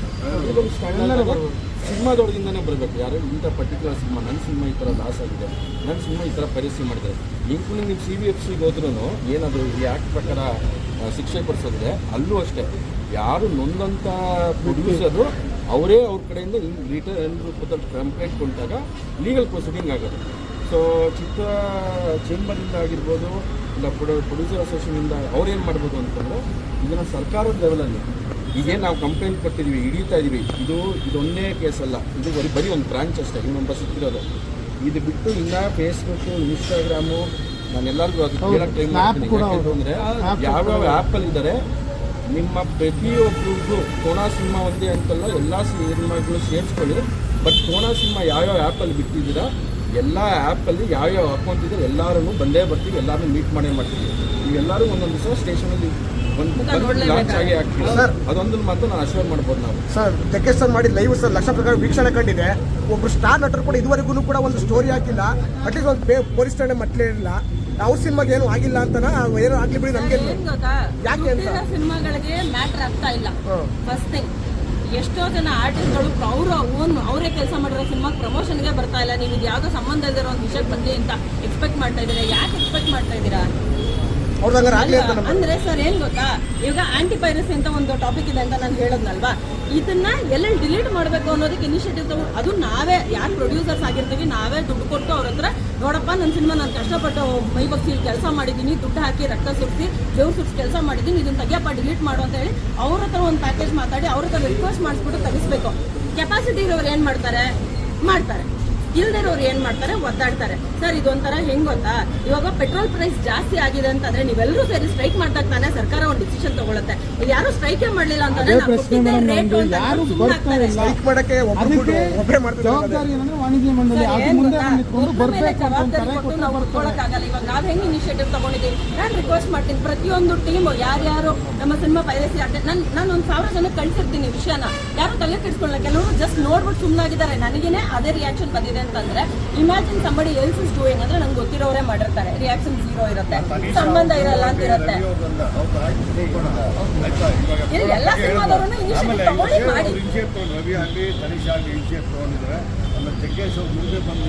D: ಸರ್.
F: ಸಿನಿಮಾದೊಳಗಿಂದನೇ ಬರಬೇಕು. ಯಾರು ಇಂಥ ಪರ್ಟಿಕ್ಯುಲರ್ ಸಿನಿಮಾ ನನ್ನ ಸಿನಿಮಾ ಈ ಥರ ಲಾಸ್ ಆಗಿದೆ. ನನ್ನ ಸಿನಿಮಾ ಈ ಥರ ಪರಿಸ್ಥಿತಿ ಮಾಡಿದ್ದಾರೆ ನೀವು ನೀವು ಸಿ ಬಿ ಎಫ್ ಸಿಗೆ ಹೋದ್ರೂ ಏನಾದರೂ ಈ ಆ್ಯಕ್ಟ್ ಪ್ರಕಾರ ಶಿಕ್ಷೆ ಪಡಿಸೋದ್ರೆ ಅಲ್ಲೂ ಅಷ್ಟೇ. ಯಾರು ನೊಂದಂಥ ಪ್ರೊಡ್ಯೂಸರು ಅವರೇ ಅವ್ರ ಕಡೆಯಿಂದ ರಿಟರ್ನ್ ರೂಪದಲ್ಲಿ ಕಂಪ್ಲೇಂಟ್ ಕೊಟ್ಟಾಗ ಲೀಗಲ್ ಪ್ರೊಸೀಡಿಂಗ್ ಆಗೋದು. ಸೊ ಚಿತ್ರ ಚೇಂಬರಿಂದ ಆಗಿರ್ಬೋದು ಇಲ್ಲ ಪ್ರೊಡ್ಯೂಸರ್ ಅಸೋಸಿಯೇಷನಿಂದ ಅವ್ರೇನು ಮಾಡ್ಬೋದು ಅಂತಂದರೆ ಇದನ್ನು ಸರ್ಕಾರದ ಲೆವೆಲಲ್ಲಿ ಈಗೇನು ನಾವು ಕಂಪ್ಲೇಂಟ್ ಕೊಟ್ಟಿದ್ದೀವಿ ಹಿಡಿತಾ ಇದ್ದೀವಿ ಇದು ಇದೊಂದೇ ಕೇಸ್ ಅಲ್ಲ. ಇದು ಬರೀ ಬರೀ ಒಂದು ಬ್ರಾಂಚ್ ಅಷ್ಟೇ ಇನ್ನೊಬ್ಬ ಸಿಕ್ಕಿರೋದು ಇದು ಬಿಟ್ಟು ಇನ್ನು ಫೇಸ್ಬುಕ್ಕು ಇನ್ಸ್ಟಾಗ್ರಾಮು ನಾನು ಎಲ್ಲರಿಗೂ ಅದು ಟ್ರೈ ಮಾಡ್ತೀನಿ. ಅಂದರೆ ಯಾವ್ಯಾವ ಆ್ಯಪಲ್ಲಿ ಇದ್ದಾರೆ ನಿಮ್ಮ ಪ್ರತಿಯೊಬ್ಬರಿಗೂ ಕೋಣ ಸಿನಿಮಾ ಒಂದೇ ಅಂತಲ್ಲ ಎಲ್ಲ ಸಿನಿಮಾಗಳು ಸೇರಿಸ್ಕೊಳ್ಳಿ. ಬಟ್ ಕೋಣ ಸಿನಿಮಾ ಯಾವ್ಯಾವ ಆ್ಯಪಲ್ಲಿ ಬಿಟ್ಟಿದ್ದೀರಾ ಎಲ್ಲ ಆ್ಯಪಲ್ಲಿ ಯಾವ್ಯಾವ ಅಕೌಂಟ್ ಇದೆ ಎಲ್ಲರೂ ಬಂದೇ ಬರ್ತೀವಿ ಎಲ್ಲರೂ ಮೀಟ್ ಮಾಡೇ ಮಾಡ್ತೀವಿ. ನೀವೆಲ್ಲರೂ ಒಂದೊಂದು ದಿವಸ ಸ್ಟೇಷನಲ್ಲಿ ಮಾತ್ರ ನಾನು ಅಶ್ಯೂರ್ ಮಾಡ್ಬೋದು ನಾವು.
C: ಸರ್ ಜಗ್ಗೇಶ್ ಸರ್ ಮಾಡಿ ಲೈವ್ ಸರ್ ಲಕ್ಷ ಪ್ರಕಾರ ವೀಕ್ಷಣೆ ಕಂಡಿದೆ. ಒಬ್ರು ಸ್ಟಾರ್ ನಟರು ಕೂಡ ಇದುವರೆಗೂ ಕೂಡ ಒಂದು ಸ್ಟೋರಿ ಹಾಕಿಲ್ಲ. ಅಟ್ಲೀಸ್ಟ್ ಒಂದು ಪೊಲೀಸ್ ಠಾಣೆ ಮಟ್ಲೇ ಇಲ್ಲ. ಅವ್ರ ಸಿನಿಮಾಗೆ ಏನು ಆಗಿಲ್ಲ ಅಂತ ಏನೋ ಆಗ್ಲಿ ಬಿಡಿ ನಮ್ಗೆ. ಯಾಕೆ
G: ಸಿನಿಮಾಗಳಿಗೆ ಮ್ಯಾಟರ್ ಆಗ್ತಾ ಇಲ್ಲ. ಫಸ್ಟ್ ಥಿಂಗ್ ಎಷ್ಟೋ ಜನ ಆರ್ಟಿಸ್ಟ್ಗಳು ಅವರು ಓನ್ ಅವರೇ ಕೆಲಸ ಮಾಡಿರೋ ಸಿನಿಮಾ ಪ್ರಮೋಷನ್ಗೆ ಬರ್ತಾ ಇಲ್ಲ. ನೀವು ಇದು ಯಾವುದೋ ಸಂಬಂಧ ಇಲ್ದಿರೋ ಒಂದು ವಿಷಯಕ್ಕೆ ಬಂದಿ ಅಂತ ಎಕ್ಸ್ಪೆಕ್ಟ್ ಮಾಡ್ತಾ ಇದ್ದೀರಾ? ಯಾಕೆ ಎಕ್ಸ್ಪೆಕ್ಟ್ ಮಾಡ್ತಾ ಇದ್ದೀರಾ? ಅಂದ್ರೆ ಸರ್, ಏನ್ ಗೊತ್ತಾ? ಇವಾಗ ಆಂಟಿ ಪೈರಸಿ ಅಂತ ಒಂದು ಟಾಪಿಕ್ ಇದೆ ಅಂತ ನಾನು ಹೇಳೋದ್ನಲ್ವಾ? ಇದನ್ನ ಎಲ್ಲ ಡಿಲೀಟ್ ಮಾಡಬೇಕು ಅನ್ನೋದಕ್ಕೆ ಇನಿಷಿಯೇಟಿವ್ ತಗೊಂಡು ಅದು ನಾವೇ, ಯಾರು ಪ್ರೊಡ್ಯೂಸರ್ಸ್ ಆಗಿರ್ತೀವಿ, ನಾವೇ ದುಡ್ಡು ಕೊಟ್ಟು ಅವ್ರ ಹತ್ರ, ನೋಡಪ್ಪ ನನ್ನ ಸಿನಿಮಾ ನಾನು ಕಷ್ಟಪಟ್ಟು ಮೈ ಬಗ್ಸಿ ಕೆಲಸ ಮಾಡಿದ್ದೀನಿ ದುಡ್ಡು ಹಾಕಿ ರಕ್ತ ಸುರಿಸಿ ಬೆವ್ರು ಸುರಿಸಿ ಕೆಲಸ ಮಾಡಿದ್ದೀನಿ ಇದನ್ನ ತೆಗಿಯಪ್ಪ ಡಿಲೀಟ್ ಮಾಡು ಅಂತ ಹೇಳಿ ಅವ್ರ ಹತ್ರ ಒಂದು ಪ್ಯಾಕೇಜ್ ಮಾತಾಡಿ ಅವ್ರ ಹತ್ರ ರಿಕ್ವೆಸ್ಟ್ ಮಾಡಿಸ್ಬಿಟ್ಟು ತೆಗಿಸ್ಬೇಕು. ಕೆಪಾಸಿಟಿ ಇರೋರು ಏನ್ ಮಾಡ್ತಾರೆ? ಮಾಡ್ತಾರೆ. ಇಲ್ದಿರೋರು ಏನ್ ಮಾಡ್ತಾರೆ? ಒದ್ದಾಡ್ತಾರೆ. ಸರ್ ಇದೊಂಥರ ಹೆಂಗ್ ಗೊತ್ತಾ? ಇವಾಗ ಪೆಟ್ರೋಲ್ ಪ್ರೈಸ್ ಜಾಸ್ತಿ ಆಗಿದೆ ಅಂತಂದ್ರೆ ನೀವೆಲ್ಲರೂ ಸೇರಿ ಸ್ಟ್ರೈಕ್ ಮಾಡ್ದಾಗ ತಾನೆ ಸರ್ಕಾರ ಒಂದು ಡಿಸಿಷನ್ ತಗೊಳುತ್ತೆ. ಇದು ಯಾರು ಸ್ಟ್ರೈಕೇ ಮಾಡ್ಲಿಲ್ಲ ಅಂತಂದ್ರೆ ಇವಾಗ ನಾವ್ ಹೆಂಗ್ ಇನಿಷಿಯೇಟಿವ್ ತಗೊಂಡಿದ್ದೀವಿ? ನಾನು ರಿಕ್ವೆಸ್ಟ್ ಮಾಡ್ತೀನಿ. ಪ್ರತಿಯೊಂದು ಟೀಮ್ ಯಾರ್ಯಾರು ನಮ್ಮ ಸಿನಿಮಾ ಪೈರಸಿ ಆಗ್ತದೆ ನಾನು ನಾನು ಒಂದು ಸಾವಿರ ಜನ ಕಳ್ಸಿರ್ತೀನಿ ವಿಷಯನ. ಯಾರು ತಲೆ ಕೆಡ್ಸ್ಕೊಳ್ಳಲ್ಲ ಕೆಲವರು ಜಸ್ಟ್ ನೋಡ್ಬಿಟ್ಟು ಸುಮ್ಮನಾಗಿದ್ದಾರೆ ನನಗೇನೆ ಅದೇ ರಿಯಾಕ್ಷನ್ ಬಂದಿದೆ. ಅಂತಂದ್ರೆ imagine somebody else is doing ಅಂದ್ರೆ ನಂಗೆ ಗೊತ್ತಿರೋರೇ ಮಾಡಿರ್ತಾರೆ. ರಿಯಾಕ್ಷನ್ ಜೀರೋ ಇರುತ್ತೆ. ಸಂಬಂಧ ಇರಲ್ಲ ಅಂತ ಇರುತ್ತೆ. ಎಲ್ಲ ಸಿನಿಮಾದವ್ರನ್ನ ಇನಿಷಿಯೇಟಿವ್ ತಗೊಳ್ಳಿ ಮಾಡಿ.
D: ಜಗ್ಗೇಶ್ ಅವ್ರು ಮುಂದೆ ಬಂದು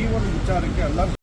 D: ಈ ಒಂದು ವಿಚಾರಕ್ಕೆ ಎಲ್ಲರೂ